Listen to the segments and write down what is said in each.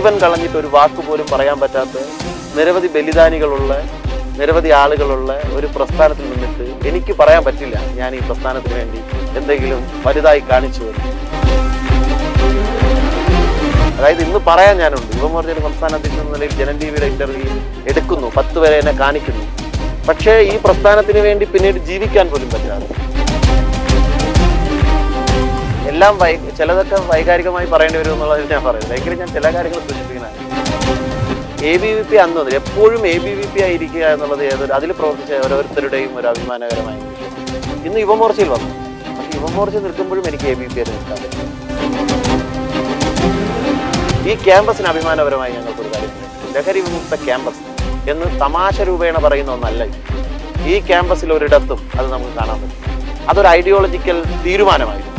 ജീവൻ കളഞ്ഞിട്ട് ഒരു വാക്ക് പോലും പറയാൻ പറ്റാത്ത നിരവധി ബലിദാനികളുള്ള നിരവധി ആളുകളുള്ള ഒരു പ്രസ്ഥാനത്തിൽ നിന്നിട്ട് എനിക്ക് പറയാൻ പറ്റില്ല ഞാൻ ഈ പ്രസ്ഥാനത്തിന് വേണ്ടി എന്തെങ്കിലും വലുതായി കാണിച്ചു വരും അതായത് ഇന്ന് പറയാൻ ഞാനുണ്ട്. യുവമോർച്ചയുടെ സംസ്ഥാന അധ്യക്ഷൻ നിലയിൽ ജനം ടി വിയുടെ ഇന്റർവ്യൂ എടുക്കുന്നു. പത്ത് വരെ എന്നെ കാണിക്കുന്നു. പക്ഷേ ഈ പ്രസ്ഥാനത്തിന് വേണ്ടി പിന്നീട് ജീവിക്കാൻ പോലും പറ്റാതെ എല്ലാം വൈ ചിലതൊക്കെ വൈകാരികമായി പറയേണ്ടി വരും എന്നുള്ളത് ഞാൻ പറയുന്നത് എങ്കിലും ഞാൻ ചില കാര്യങ്ങൾ സൂചിപ്പിക്കുന്നതാണ് എ ബി വി പി അന്ന് മുതൽ എപ്പോഴും എ ബി വി പി ആയിരിക്കുക എന്നുള്ളത് ഏതൊരു അതിൽ പ്രവർത്തിച്ച ഓരോരുത്തരുടെയും ഒരു അഭിമാനകരമായ ഇന്ന് യുവമോർച്ചയിൽ വന്നു. പക്ഷെ യുവമോർച്ച നിൽക്കുമ്പോഴും എനിക്ക് എ ബി പി ആയിട്ട് നിൽക്കാൻ ഈ ക്യാമ്പസിന് അഭിമാനപരമായി ഞങ്ങൾക്ക് ഒരു കാര്യം. ലഹരി വിമുക്ത ക്യാമ്പസ് എന്ന് തമാശ രൂപേണ പറയുന്ന ഒന്നല്ല. ഈ ക്യാമ്പസിൽ ഒരിടത്തും അത് നമുക്ക് കാണാൻ പറ്റും. അതൊരു ഐഡിയോളജിക്കൽ തീരുമാനമായിരുന്നു.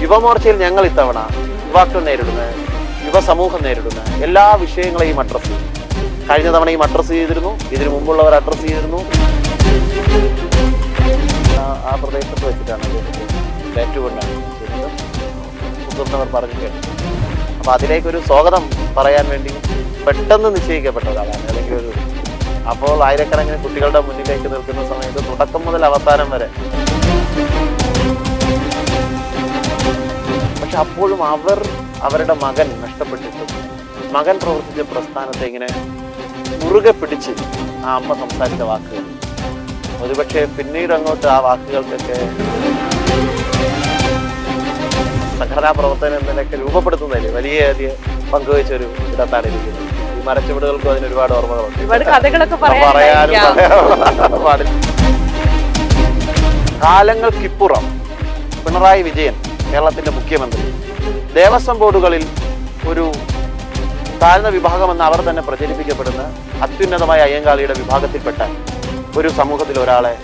യുവമോർച്ചയിൽ ഞങ്ങൾ ഇത്തവണ യുവാക്കൾ നേരിടുന്ന യുവസമൂഹം നേരിടുന്ന. എല്ലാ വിഷയങ്ങളെയും അഡ്രസ്സ് ചെയ്തു. കഴിഞ്ഞ തവണയും അഡ്രസ്സ് ചെയ്തിരുന്നു ഇതിനു മുമ്പുള്ളവർ അഡ്രസ്സ് ചെയ്തിരുന്നു. ആ- പ്രദേശത്ത് വെച്ചിട്ടാണ് ഏറ്റുകൊണ്ടാണ് മുതിർന്നവർ പറഞ്ഞു കേട്ടു. അപ്പൊ അതിലേക്കൊരു സ്വാഗതം പറയാൻ വേണ്ടി പെട്ടെന്ന് നിശ്ചയിക്കപ്പെട്ട ഒരാളാണ്. അല്ലെങ്കിൽ ഒരു അപ്പോൾ ആയിരക്കണക്കിന് കുട്ടികളുടെ മുന്നിലേക്ക് നിൽക്കുന്ന സമയത്ത് തുടക്കം മുതൽ അവസാനം വരെ പക്ഷെ അപ്പോഴും അവർ അവരുടെ മകൻ നഷ്ടപ്പെട്ടിട്ടും. മകൻ പ്രവർത്തിച്ച പ്രസ്ഥാനത്തെ ഇങ്ങനെ മുറുകെ പിടിച്ച് ആ അമ്മ സംസാരിച്ച വാക്കുകൾ. ഒരുപക്ഷെ പിന്നീട് അങ്ങോട്ട് ആ വാക്കുകൾക്കൊക്കെ സംഘടനാ പ്രവർത്തനം എന്നതിനൊക്കെ രൂപപ്പെടുത്തുന്നതിൽ വലിയ വലിയ പങ്കുവച്ച ഒരു ഇടത്താണ് ഇരിക്കുന്നത് ഈ മരച്ചുവടുകൾക്കും അതിന് ഒരുപാട് ഓർമ്മകളുണ്ട്. ഒരുപാട് കഥകളൊക്കെ പറയാനും പാടില്ല. കാലങ്ങൾക്കിപ്പുറം പിണറായി വിജയൻ കേരളത്തിന്റെ മുഖ്യമന്ത്രി. ദേവസ്വം ബോർഡുകളിൽ ഒരു താഴ്ന്ന വിഭാഗമെന്ന് അവർ തന്നെ പ്രചരിപ്പിക്കപ്പെടുന്ന അത്യുന്നതമായ അയ്യങ്കാളിയുടെ വിഭാഗത്തിൽപ്പെട്ട ഒരു സമൂഹത്തിൽ ഒരാളെ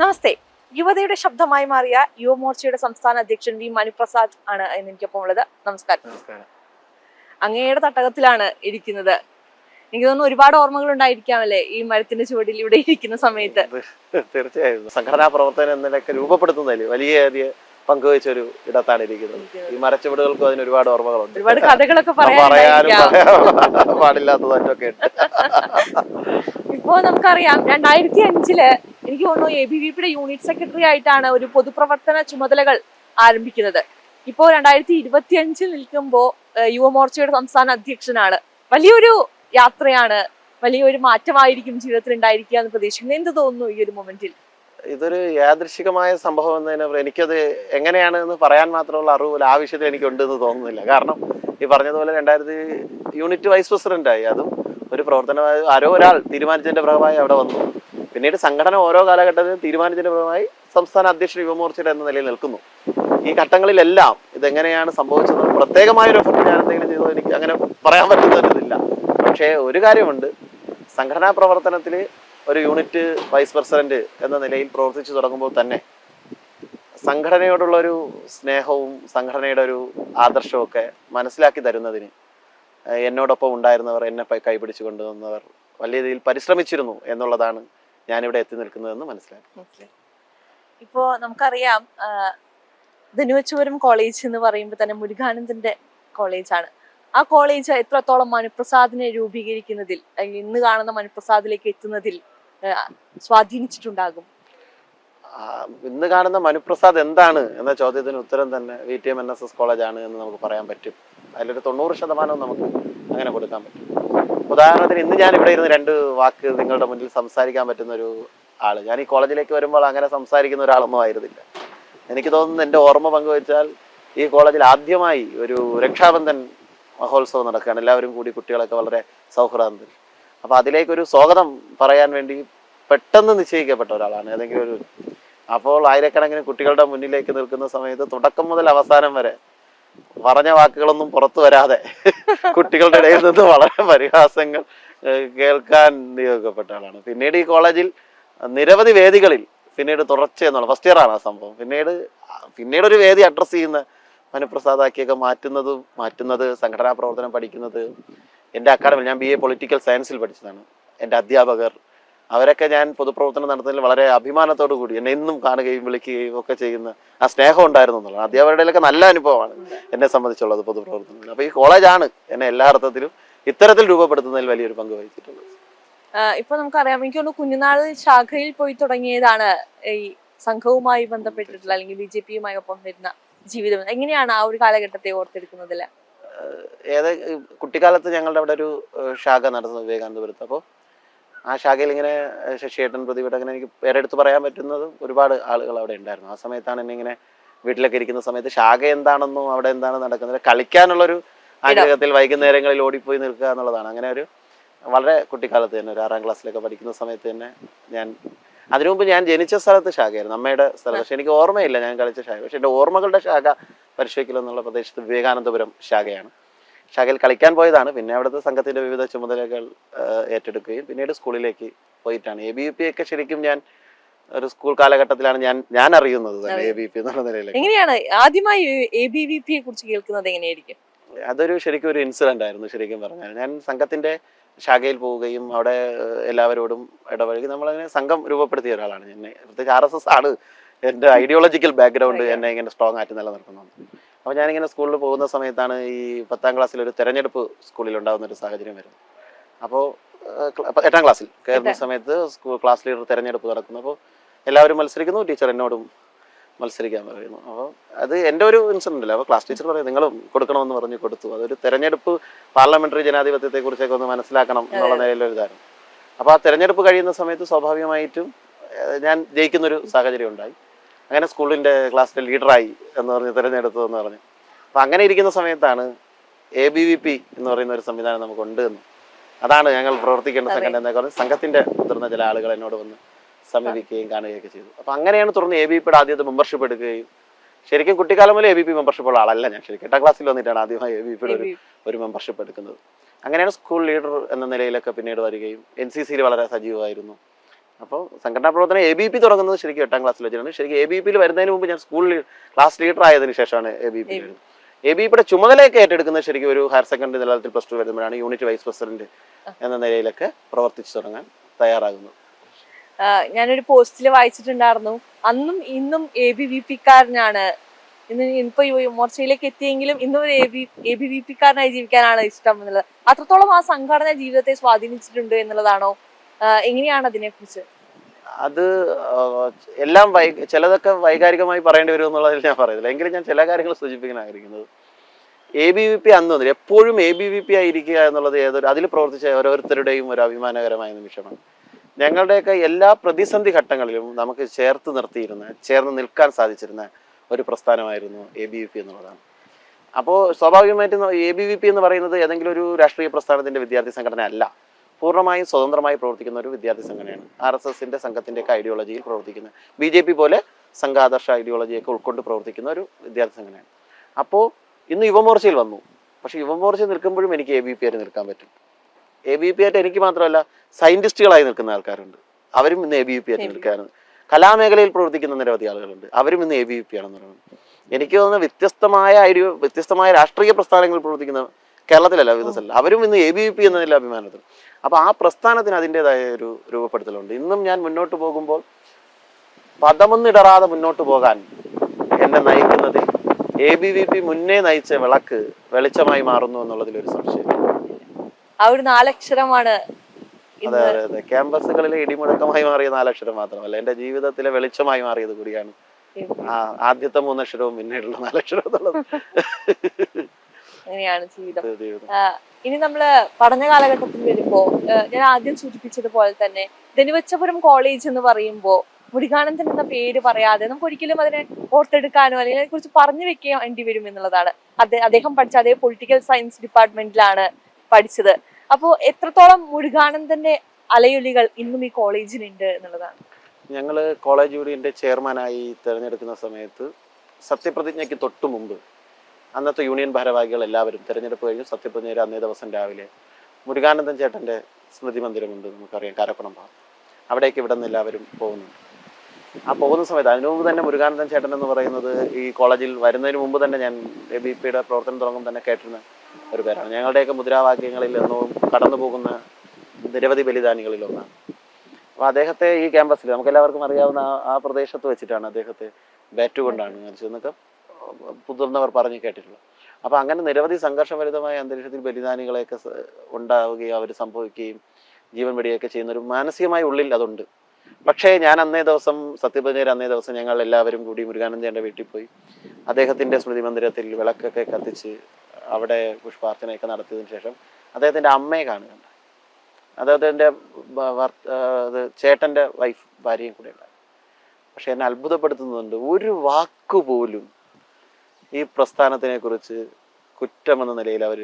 നമസ്തേ. യുവതയുടെ ശബ്ദമായി മാറിയ യുവമോർച്ചയുടെ സംസ്ഥാന അധ്യക്ഷൻ വി മനുപ്രസാദ് ആണ് എനിക്കൊപ്പം ഉള്ളത്. നമസ്കാരം. അങ്ങയുടെ തട്ടകത്തിലാണ് ഇരിക്കുന്നത് എനിക്ക് തോന്നുന്നു ഒരുപാട് ഓർമ്മകൾ ഉണ്ടായിരിക്കാമല്ലേ ഈ മരത്തിന്റെ ചുവടിൽ ഇവിടെ ഇരിക്കുന്ന സമയത്ത്? തീർച്ചയായും. സംഘടനാ പ്രവർത്തനം എന്നൊക്കെ രൂപപ്പെടുത്തുന്നതിൽ വലിയ വലിയ പങ്കുവച്ച ഒരു ഇടത്താണ് ഇരിക്കുന്നത്. ഈ മരച്ചുവടുകൾക്കും അതിന് ഒരുപാട് ഓർമ്മകളുണ്ട്. ഒരുപാട് കഥകളൊക്കെ പറയാനും പറയാൻ പാടില്ലാത്തതൊക്കെ ഉണ്ട്. ഇപ്പോ നമുക്കറിയാം രണ്ടായിരത്തി അഞ്ചിൽ എനിക്ക് തോന്നുന്നു എ ബി വി പിയുടെ യൂണിറ്റ് സെക്രട്ടറി ആയിട്ടാണ് ഒരു പൊതുപ്രവർത്തന ചുമതലകൾ ആരംഭിക്കുന്നത്. ഇപ്പോ രണ്ടായിരത്തി ഇരുപത്തി അഞ്ചിൽ നിൽക്കുമ്പോ യുവമോർച്ചയുടെ സംസ്ഥാന അധ്യക്ഷനാണ്. വലിയൊരു യാത്രയാണ് വലിയൊരു മാറ്റമായിരിക്കും ജീവിതത്തിൽ ഉണ്ടായിരിക്കുക എന്ന് പ്രതീക്ഷിക്കുന്നു. എന്ത് തോന്നുന്നു ഈ ഒരു മൊമെന്റിൽ ഇതൊരു യാദൃശികമായ സംഭവം എന്നതിന് എനിക്കത് എങ്ങനെയാണ് എന്ന് പറയാൻ മാത്രമുള്ള അറിവ് ആവശ്യത്തിൽ എനിക്കുണ്ട് എന്ന് തോന്നുന്നില്ല. കാരണം ഈ പറഞ്ഞതുപോലെ രണ്ടായിരത്തി യൂണിറ്റ് വൈസ് പ്രസിഡന്റായി അതും ഒരു പ്രവർത്തന ആരോ ഒരാൾ തീരുമാനിച്ചതിന്റെ ഭാഗമായി അവിടെ വന്നു. പിന്നീട് സംഘടന ഓരോ കാലഘട്ടത്തിലും തീരുമാനിച്ചതിന്റെ ഭാഗമായി സംസ്ഥാന അധ്യക്ഷൻ യുവമോർച്ചയുടെ എന്ന നിലയിൽ നിൽക്കുന്നു. ഈ ഘട്ടങ്ങളിലെല്ലാം ഇതെങ്ങനെയാണ് സംഭവിച്ചത്? പ്രത്യേകമായ ഒരു എഫർട്ട് ഞാൻ എന്തെങ്കിലും ചെയ്തോ എനിക്ക് അങ്ങനെ പറയാൻ പറ്റുന്ന ഒരു ഇതില്ല പക്ഷേ ഒരു കാര്യമുണ്ട്. സംഘടനാ പ്രവർത്തനത്തിൽ ഒരു യൂണിറ്റ് വൈസ് പ്രസിഡന്റ് എന്ന നിലയിൽ പ്രവർത്തിച്ചു തുടങ്ങുമ്പോൾ തന്നെ സംഘടനയോടുള്ള ഒരു സ്നേഹവും സംഘടനയുടെ ഒരു ആദർശവും മനസ്സിലാക്കി തരുന്നതിന് എന്നോടൊപ്പം ഉണ്ടായിരുന്നവർ എന്നെ കൈപിടിച്ചു കൊണ്ടുവന്നവർ വലിയ രീതിയിൽ പരിശ്രമിച്ചിരുന്നു എന്നുള്ളതാണ് ഞാനിവിടെ എത്തി നിൽക്കുന്നതെന്ന് മനസ്സിലാക്കി. ഇപ്പോ നമുക്കറിയാം ധനുവച്ചൂരം കോളേജ് എന്ന് പറയുമ്പോൾ തന്നെ മുരുകാനന്ദന്റെ കോളേജാണ്. ആ കോളേജ് എത്രത്തോളം മനുപ്രസാദിനെ രൂപീകരിക്കുന്നതിൽ അല്ലെങ്കിൽ ഇന്ന് കാണുന്ന മനുപ്രസാദിലേക്ക് എത്തുന്നതിൽ സ്വാധീനിച്ചിട്ടുണ്ടാകും? ഇന്ന് കാണുന്ന മനുപ്രസാദ് എന്താണ് എന്ന ചോദ്യത്തിന് ഉത്തരം തന്നെ V T M N S S കോളേജാണ് എന്ന് നമുക്ക് പറയാൻ പറ്റും. അതിലൊരു തൊണ്ണൂറ് ശതമാനവും നമുക്ക് അങ്ങനെ കൊടുക്കാൻ പറ്റും. ഉദാഹരണത്തിന് ഇന്ന് ഞാൻ ഇവിടെ ഇരുന്ന് രണ്ട് വാക്ക് നിങ്ങളുടെ മുന്നിൽ സംസാരിക്കാൻ പറ്റുന്ന ഒരു ആൾ. ഞാൻ ഈ കോളേജിലേക്ക് വരുമ്പോൾ അങ്ങനെ സംസാരിക്കുന്ന ഒരാളൊന്നും ആയിരുന്നില്ല. എനിക്ക് തോന്നുന്നു എന്റെ ഓർമ്മ പങ്കുവച്ചാൽ ഈ കോളേജിൽ ആദ്യമായി ഒരു രക്ഷാബന്ധൻ മഹോത്സവം നടക്കുകയാണ്. എല്ലാവരും കൂടി കുട്ടികളൊക്കെ വളരെ സൗഹൃദത്തിൽ അപ്പൊ അതിലേക്കൊരു സ്വാഗതം പറയാൻ വേണ്ടി പെട്ടെന്ന് നിശ്ചയിക്കപ്പെട്ട ഒരാളാണ്. ഏതെങ്കിലും ഒരു അപ്പോൾ ആയിരക്കണക്കിന് കുട്ടികളുടെ മുന്നിലേക്ക് നിൽക്കുന്ന സമയത്ത് തുടക്കം മുതൽ അവസാനം വരെ പറഞ്ഞ വാക്കുകളൊന്നും പുറത്തു വരാതെ കുട്ടികളുടെ ഇടയിൽ നിന്ന് വളരെ പരിഹാസങ്ങൾ കേൾക്കാൻ നിയോഗിക്കപ്പെട്ട ആളാണ്. പിന്നീട് ഈ കോളേജിൽ നിരവധി വേദികളിൽ പിന്നീട് തുടർച്ച എന്നുള്ള ഫസ്റ്റ് ഇയർ ആണ് ആ സംഭവം. പിന്നീട് പിന്നീട് ഒരു വേദി അഡ്രസ്സ് ചെയ്യുന്ന മനുപ്രസാദാക്കിയൊക്കെ മാറ്റുന്നത് മാറ്റുന്നത് സംഘടനാ പ്രവർത്തനം പഠിക്കുന്നത്. എന്റെ അക്കാഡമി ഞാൻ ബി എ പൊളിറ്റിക്കൽ സയൻസിൽ പഠിച്ചതാണ്. എന്റെ അധ്യാപകർ അവരൊക്കെ ഞാൻ പൊതുപ്രവർത്തനം നടത്തുന്നതിൽ വളരെ അഭിമാനത്തോടു കൂടി എന്നെ ഇന്നും കാണുകയും വിളിക്കുകയും ഒക്കെ ചെയ്യുന്ന ആ സ്നേഹം ഉണ്ടായിരുന്നു എന്നുള്ളത് അധ്യാപകരുടെയൊക്കെ നല്ല അനുഭവമാണ് എന്നെ സംബന്ധിച്ചുള്ളത് പൊതുപ്രവർത്തനം അപ്പോൾ ഈ കോളേജാണ് എന്നെ എല്ലാ അർത്ഥത്തിലും ഇത്തരത്തിൽ രൂപപ്പെടുത്തുന്നതിൽ വലിയൊരു പങ്ക് വഹിച്ചിട്ടുള്ളത്. ഇപ്പൊ നമുക്കറിയാം എനിക്ക് തോന്നുന്നു കുഞ്ഞുനാൾ ശാഖയിൽ പോയി തുടങ്ങിയതാണ് ഈ സംഘവുമായി ബന്ധപ്പെട്ടിട്ടുള്ള അല്ലെങ്കിൽ ബി ജെ പിയുമായി ഒപ്പം വരുന്ന ജീവിതം. എങ്ങനെയാണ് ആ ഒരു കാലഘട്ടത്തെ ഓർത്തെടുക്കുന്നതിൽ? ഏത് കുട്ടിക്കാലത്ത് ഞങ്ങളുടെ അവിടെ ഒരു ശാഖ നടന്നു വിവേകാനന്ദപുരത്ത്. അപ്പോൾ ആ ശാഖയിൽ ഇങ്ങനെ ശശിയേട്ടൻ പ്രതിവിടെ അങ്ങനെ എനിക്ക് പേരെടുത്ത് പറയാൻ പറ്റുന്നത് ഒരുപാട് ആളുകൾ അവിടെ ഉണ്ടായിരുന്നു. ആ സമയത്താണ് എന്നെ ഇങ്ങനെ വീട്ടിലൊക്കെ ഇരിക്കുന്ന സമയത്ത് ശാഖ എന്താണെന്നും അവിടെ എന്താണ് നടക്കുന്നത് കളിക്കാനുള്ളൊരു ആഗ്രഹത്തിൽ വൈകുന്നേരങ്ങളിൽ ഓടിപ്പോയി നിൽക്കുക എന്നുള്ളതാണ്. അങ്ങനെ ഒരു വളരെ കുട്ടിക്കാലത്ത് തന്നെ ഒരു ആറാം ക്ലാസ്സിലൊക്കെ പഠിക്കുന്ന സമയത്ത് തന്നെ ഞാൻ അതിനു മുമ്പ് ഞാൻ ജനിച്ച സ്ഥലത്ത് ശാഖയായിരുന്നു അമ്മയുടെ സ്ഥലത്ത്. പക്ഷെ എനിക്ക് ഓർമ്മയില്ല ഞാൻ കളിച്ച ശാഖ. പക്ഷെ എന്റെ ഓർമ്മകളുടെ ശാഖ പരിശോധിക്കൽ എന്നുള്ള പ്രദേശത്ത് വിവേകാനന്ദപുരം ശാഖയാണ്. ശാഖയിൽ കളിക്കാൻ പോയതാണ്. പിന്നെ അവിടുത്തെ സംഘത്തിന്റെ വിവിധ ചുമതലകൾ ഏറ്റെടുക്കുകയും പിന്നീട് സ്കൂളിലേക്ക് പോയിട്ടാണ്. എ ബി യു പി ഒക്കെ ശരിക്കും ഞാൻ ഒരു സ്കൂൾ കാലഘട്ടത്തിലാണ് ഞാൻ ഞാൻ അറിയുന്നത് തന്നെ എ ബി പി എന്നുള്ള നിലയിലേക്ക്. എങ്ങനെയാണ്? ആദ്യമായി എ ബി വി പിയെ കുറിച്ച് കേൾക്കുന്നത് എങ്ങനെയായിരിക്കും? അതൊരു ശരിക്കും ഒരു ഇൻസിഡന്റ് ആയിരുന്നു ശരിക്കും പറഞ്ഞാൽ. ഞാൻ സംഘത്തിന്റെ ശാഖയിൽ പോവുകയും അവിടെ എല്ലാവരോടും ഇടപഴകി നമ്മളങ്ങനെ സംഘം രൂപപ്പെടുത്തിയ ഒരാളാണ് എന്നെ. പ്രത്യേകിച്ച് ആർ എസ് എസ് ആണ്. എന്റെ ഐഡിയോളജിക്കൽ ബാക്ക്ഗ്രൗണ്ട് എന്നെ ഇങ്ങനെ സ്ട്രോങ് ആയിട്ട് നിലനിർത്തുന്നത് അപ്പോൾ ഞാനിങ്ങനെ സ്കൂളിൽ പോകുന്ന സമയത്താണ് ഈ പത്താം ക്ലാസ്സിൽ ഒരു തെരഞ്ഞെടുപ്പ് സ്കൂളിൽ ഉണ്ടാകുന്ന ഒരു സാഹചര്യം വരുന്നത്. അപ്പോൾ എട്ടാം ക്ലാസ്സിൽ കയറുന്ന സമയത്ത് സ്കൂൾ ക്ലാസ് ലീഡർ തെരഞ്ഞെടുപ്പ് നടക്കുന്നു. അപ്പോൾ എല്ലാവരും മത്സരിക്കുന്നു ടീച്ചർ എന്നോടും മത്സരിക്കാൻ പറയുന്നു. അപ്പോൾ അത് എന്റെ ഒരു ഇൻസിഡന്റ് അല്ല? അപ്പോൾ ക്ലാസ് ടീച്ചർ പറയും നിങ്ങൾ കൊടുക്കണമെന്ന് പറഞ്ഞ് കൊടുത്തു. അതൊരു തെരഞ്ഞെടുപ്പ് പാർലമെന്ററി ജനാധിപത്യത്തെക്കുറിച്ചൊക്കെ ഒന്ന് മനസ്സിലാക്കണം എന്നുള്ള നിലയിലൊരു കാര്യം അപ്പോൾ ആ തെരഞ്ഞെടുപ്പ് കഴിയുന്ന സമയത്ത് സ്വാഭാവികമായിട്ടും ഞാൻ ജയിക്കുന്നൊരു സാഹചര്യം ഉണ്ടായി. അങ്ങനെ സ്കൂളിന്റെ ക്ലാസ്സിലെ ലീഡറായി എന്ന് പറഞ്ഞ് തിരഞ്ഞെടുത്തു എന്ന് പറഞ്ഞു. അപ്പോൾ അങ്ങനെ ഇരിക്കുന്ന സമയത്താണ് എ ബി വി പി എന്ന് പറയുന്ന ഒരു സംവിധാനം നമുക്കുണ്ട് എന്ന്. അതാണ് ഞങ്ങൾ പ്രവർത്തിക്കേണ്ട സംഘടന എന്നൊക്കെ പറഞ്ഞ് സംഘത്തിന്റെ മുതിർന്ന ചില ആളുകൾ എന്നോട് വന്ന് സമീപിക്കുകയും കാണുകയൊക്കെ ചെയ്തു. അപ്പൊ അങ്ങനെയാണ് തുടർന്ന് എ ബി പിയുടെ ആദ്യത്തെ മെമ്പർഷിപ്പ് എടുക്കുകയും ശരിക്കും കുട്ടിക്കാലം മുതലേ എ ബി പി മെമ്പർഷിപ്പ് ഉള്ള ആളല്ല ഞാൻ. ശരിക്കും എട്ടാം ക്ലാസ്സിൽ വന്നിട്ടാണ് ആദ്യമായി എ ബി പിയുടെ ഒരു ഒരു മെമ്പർഷിപ്പ് എടുക്കുന്നത്. അങ്ങനെയാണ് സ്കൂൾ ലീഡർ എന്ന നിലയിലൊക്കെ പിന്നീട് വരികയും എൻ സി സിയിൽ വളരെ സജീവമായിരുന്നു. അപ്പോൾ സംഘടനാ പ്രവർത്തനം എ ബി പി തുടങ്ങുന്നത് ശരിക്കും എട്ടാം ക്ലാസ്സിൽ വെച്ചിട്ടാണ്. ശരിക്കും എ ബി പിയിൽ വരുന്നതിന് മുമ്പ് ഞാൻ സ്കൂൾ ക്ലാസ് ലീഡർ ആയതിനു ശേഷമാണ് A B P A B പിയുടെ ചുമതലയൊക്കെ ഏറ്റെടുക്കുന്നത് ശരിക്കും ഒരു ഹയർ സെക്കൻഡറി നിലത്തിൽ പ്ലസ് ടു വരുമ്പോഴാണ്. യൂണിറ്റ് വൈസ് പ്രസിഡന്റ് എന്ന നിലയിലൊക്കെ പ്രവർത്തിച്ചു തുടങ്ങാൻ തയ്യാറാകുന്നത് ഞാനൊരു പോസ്റ്റിൽ വായിച്ചിട്ടുണ്ടായിരുന്നു. അന്നും ഇന്നും എ ബി വി പിക്കാരനാണ് ഇന്ന് ഇപ്പൊ മോർച്ചയിലേക്ക് എത്തിയെങ്കിലും ഇന്നും ഒരു എ ബി വി പിക്കാരനായി ജീവിക്കാനാണ് ഇഷ്ടം എന്നുള്ളത്. അത്രത്തോളം ആ സംഘടന ജീവിതത്തെ സ്വാധീനിച്ചിട്ടുണ്ട് എന്നുള്ളതാണോ? എങ്ങനെയാണ് അതിനെ കുറിച്ച് അത് എല്ലാം വൈ ചിലതൊക്കെ വൈകാരികമായി പറയേണ്ടി വരും എന്നുള്ളതിൽ ഞാൻ പറയുന്നില്ല എങ്കിലും ഞാൻ ചില കാര്യങ്ങൾ സൂചിപ്പിക്കാൻ ആഗ്രഹിക്കുന്നത് എ ബി വി പി അന്ന് വന്നില്ല എപ്പോഴും എ ബി വി പി ആയിരിക്കുക എന്നുള്ളത് ഏതൊരു അതിൽ പ്രവർത്തിച്ച ഓരോരുത്തരുടെയും ഒരു അഭിമാനകരമായ നിമിഷമാണ്. ഞങ്ങളുടെയൊക്കെ എല്ലാ പ്രതിസന്ധി ഘട്ടങ്ങളിലും നമുക്ക് ചേർത്ത് നിർത്തിയിരുന്ന ചേർന്ന് നിൽക്കാൻ സാധിച്ചിരുന്ന ഒരു പ്രസ്ഥാനമായിരുന്നു എ ബി വി പി എന്നുള്ളതാണ്. അപ്പോൾ സ്വാഭാവികമായിട്ടും എ ബി വി പി എന്ന് പറയുന്നത് ഏതെങ്കിലും ഒരു രാഷ്ട്രീയ പ്രസ്ഥാനത്തിന്റെ വിദ്യാർത്ഥി സംഘടന അല്ല പൂർണമായും സ്വതന്ത്രമായി പ്രവർത്തിക്കുന്ന ഒരു വിദ്യാർത്ഥി സംഘടനയാണ്. ആർ എസ് എസിന്റെ സംഘത്തിന്റെയൊക്കെ ഐഡിയോളജിയിൽ പ്രവർത്തിക്കുന്ന ബി ജെ പി പോലെ സംഘാദർശ ഐഡിയോളജിയൊക്കെ ഉൾക്കൊണ്ട് പ്രവർത്തിക്കുന്ന ഒരു വിദ്യാർത്ഥി സംഘടനയാണ്. അപ്പോൾ ഇന്ന് യുവമോർച്ചയിൽ വന്നു. പക്ഷേ യുവമോർച്ചയിൽ നിൽക്കുമ്പോഴും എനിക്ക് എ ബി പി ആയിട്ട് നിൽക്കാൻ പറ്റും. എ ബി പി ആയിട്ട് എനിക്ക് മാത്രമല്ല സയന്റിസ്റ്റുകളായി നിൽക്കുന്ന ആൾക്കാരുണ്ട്. അവരും ഇന്ന് എ ബി പി ആയിട്ട് നിൽക്കാറുണ്ട് കലാമേഖലയിൽ പ്രവർത്തിക്കുന്ന നിരവധി ആളുകളുണ്ട്. അവരും ഇന്ന് എ ബി പി ആണെന്ന് പറയുന്നത് എനിക്ക് തോന്നുന്ന വ്യത്യസ്തമായ ഒരു വ്യത്യസ്തമായ രാഷ്ട്രീയ പ്രസ്ഥാനങ്ങളിൽ പ്രവർത്തിക്കുന്ന കേരളത്തിലല്ല സ്ഥലം അവരും ഇന്ന് എ ബി പി എന്നതിൽ അഭിമാനത്തിൽ. അപ്പൊ ആ പ്രസ്ഥാനത്തിന് അതിന്റെതായ ഒരു രൂപപ്പെടുത്തലുണ്ട്. ഇന്നും ഞാൻ മുന്നോട്ട് പോകുമ്പോൾ പദമൊന്നിടറാതെ മുന്നോട്ട് പോകാൻ എന്നെ നയിക്കുന്നത് എ ബി വി പി മുന്നേ നയിച്ച വിളക്ക് വെളിച്ചമായി മാറുന്നു എന്നുള്ളതിലൊരു സംശയം ആ ഒരു നാലക്ഷരമാണ് അതെ അതെ അതെ. ക്യാമ്പസുകളിലെ ഇടിമുഴക്കമായി മാറിയ നാലക്ഷരം മാത്രമല്ല. എന്റെ ജീവിതത്തിലെ വെളിച്ചമായി മാറിയത് കൂടിയാണ്. ആദ്യത്തെ മൂന്നക്ഷരവും പിന്നീടുള്ള നാലക്ഷരവും എന്നുള്ളത് അങ്ങനെയാണ് ജീവിതം. ഇനി നമ്മൾ പഠന കാലഘട്ടത്തിൽ വരുമ്പോ ഞാൻ ആദ്യം സൂചിപ്പിച്ചതുപോലെ തന്നെ ധനുവച്ചപുരം കോളേജ് എന്ന് പറയുമ്പോ മുടികാനന്ദൻ എന്ന പേര് പറയാതെ നമുക്ക് ഒരിക്കലും അതിനെ ഓർത്തെടുക്കാനോ അല്ലെങ്കിൽ അതിനെ കുറിച്ച് പറഞ്ഞു വെക്കേണ്ടി വരും എന്നുള്ളതാണ്. അദ്ദേഹം പഠിച്ച അതേ പൊളിറ്റിക്കൽ സയൻസ് ഡിപ്പാർട്ട്മെന്റിലാണ് പഠിച്ചത്. അപ്പോ എത്രത്തോളം മുരുകാനന്ദന്റെ അലയൊലികൾ ഇന്നും ഈ കോളേജിലുണ്ട് എന്നുള്ളതാണ്. ഞങ്ങൾ കോളേജ് യൂണിയന്റെ ചെയർമാനായി തിരഞ്ഞെടുക്കുന്ന സമയത്ത് സത്യപ്രതിജ്ഞയ്ക്ക് തൊട്ടു മുമ്പ് അന്നത്തെ യൂണിയൻ ഭാരവാഹികൾ എല്ലാവരും തിരഞ്ഞെടുപ്പ് കഴിഞ്ഞ്. സത്യപ്രതിജ്ഞ അന്നേ ദിവസം രാവിലെ മുരുകാനന്ദൻ ചേട്ടന്റെ സ്മൃതി മന്ദിരമുണ്ട് നമുക്കറിയാം കാരക്കുണം ഭാഗം അവിടേക്ക് ഇവിടെ നിന്ന് എല്ലാവരും പോകുന്നുണ്ട്. ആ പോകുന്ന സമയത്ത് അതിനു മുമ്പ് തന്നെ മുരുകാനന്ദൻ ചേട്ടൻ എന്ന് പറയുന്നത് ഈ കോളേജിൽ വരുന്നതിന് മുമ്പ് തന്നെ ഞാൻ എ ബി പിയുടെ പ്രവർത്തനം തുടങ്ങുമ്പോൾ തന്നെ കേട്ടിരുന്ന ഒരു പേരാണ്. ഞങ്ങളുടെയൊക്കെ മുദ്രാവാക്യങ്ങളിൽ എന്നും കടന്നു പോകുന്ന നിരവധി ബലിദാനികളിൽ ഒന്നാണ്. അപ്പോൾ അദ്ദേഹത്തെ ഈ ക്യാമ്പസിൽ നമുക്ക് എല്ലാവർക്കും അറിയാവുന്ന ആ- പ്രദേശത്ത് വെച്ചിട്ടാണ് അദ്ദേഹത്തെ ബാറ്റ് കൊണ്ടാണ് മരിച്ചതെന്നൊക്കെ മുതിർന്നവർ പറഞ്ഞു കേട്ടിട്ടുള്ളത്. അപ്പോൾ അങ്ങനെ നിരവധി സംഘർഷഭരിതമായ അന്തരീക്ഷത്തിൽ ബലിദാനികളെയൊക്കെ ഉണ്ടാവുകയും അവർ സംഭവിക്കുകയും ജീവൻ വെടിയൊക്കെ ചെയ്യുന്ന ഒരു മാനസികമായ ഉള്ളിൽ അതുണ്ട്. പക്ഷേ ഞാൻ അന്നേ ദിവസം സത്യപ്രതിജ്ഞ അന്നേ ദിവസം ഞങ്ങൾ എല്ലാവരും കൂടി മുരുകാനന്ദന്റെ വീട്ടിൽ പോയി അദ്ദേഹത്തിന്റെ സ്മൃതി മന്ദിരത്തിൽ വിളക്കൊക്കെ കത്തിച്ച് അവിടെ പുഷ്പാർച്ചനയൊക്കെ നടത്തിയതിനു ശേഷം അദ്ദേഹത്തിന്റെ അമ്മയെ കാണുകയുണ്ട് അദ്ദേഹത്തിന്റെ അത് ചേട്ടന്റെ വൈഫ് ഭാര്യയും കൂടെ ഉണ്ടായി. പക്ഷെ എന്നെ അത്ഭുതപ്പെടുത്തുന്നുണ്ട് ഒരു വാക്കുപോലും ഈ പ്രസ്ഥാനത്തിനെ കുറിച്ച് കുറ്റമെന്ന നിലയിൽ അവർ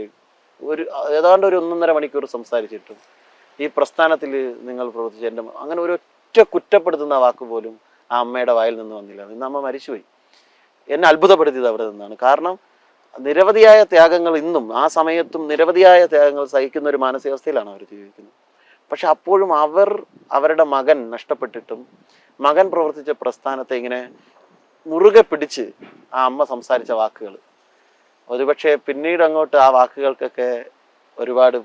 ഒരു ഏതാണ്ട് ഒരു ഒന്നൊന്നര മണിക്കൂർ സംസാരിച്ചിട്ടും ഈ പ്രസ്ഥാനത്തിൽ നിങ്ങൾ പ്രവർത്തിച്ച എന്റെ അങ്ങനെ ഒരു ഒറ്റ കുറ്റപ്പെടുത്തുന്ന വാക്ക് പോലും ആ അമ്മയുടെ വായിൽ നിന്ന് വന്നില്ല. ഇന്ന് അമ്മ മരിച്ചുപോയി. എന്നെ അത്ഭുതപ്പെടുത്തിയത് അവിടെ നിന്നാണ്. കാരണം നിരവധിയായ ത്യാഗങ്ങൾ ഇന്നും ആ സമയത്തും നിരവധിയായ ത്യാഗങ്ങൾ സഹിക്കുന്ന ഒരു മാനസികാവസ്ഥയിലാണ് അവർ ജീവിക്കുന്നത്. പക്ഷെ അപ്പോഴും അവർ അവരുടെ മകൻ നഷ്ടപ്പെട്ടിട്ടും മകൻ പ്രവർത്തിച്ച പ്രസ്ഥാനത്തെ ഇങ്ങനെ മുറുകെ പിടിച്ച് ആ അമ്മ സംസാരിച്ച വാക്കുകൾ. ഒരുപക്ഷെ പിന്നീട് അങ്ങോട്ട് ആ വാക്കുകൾക്കൊക്കെ ഒരുപാട്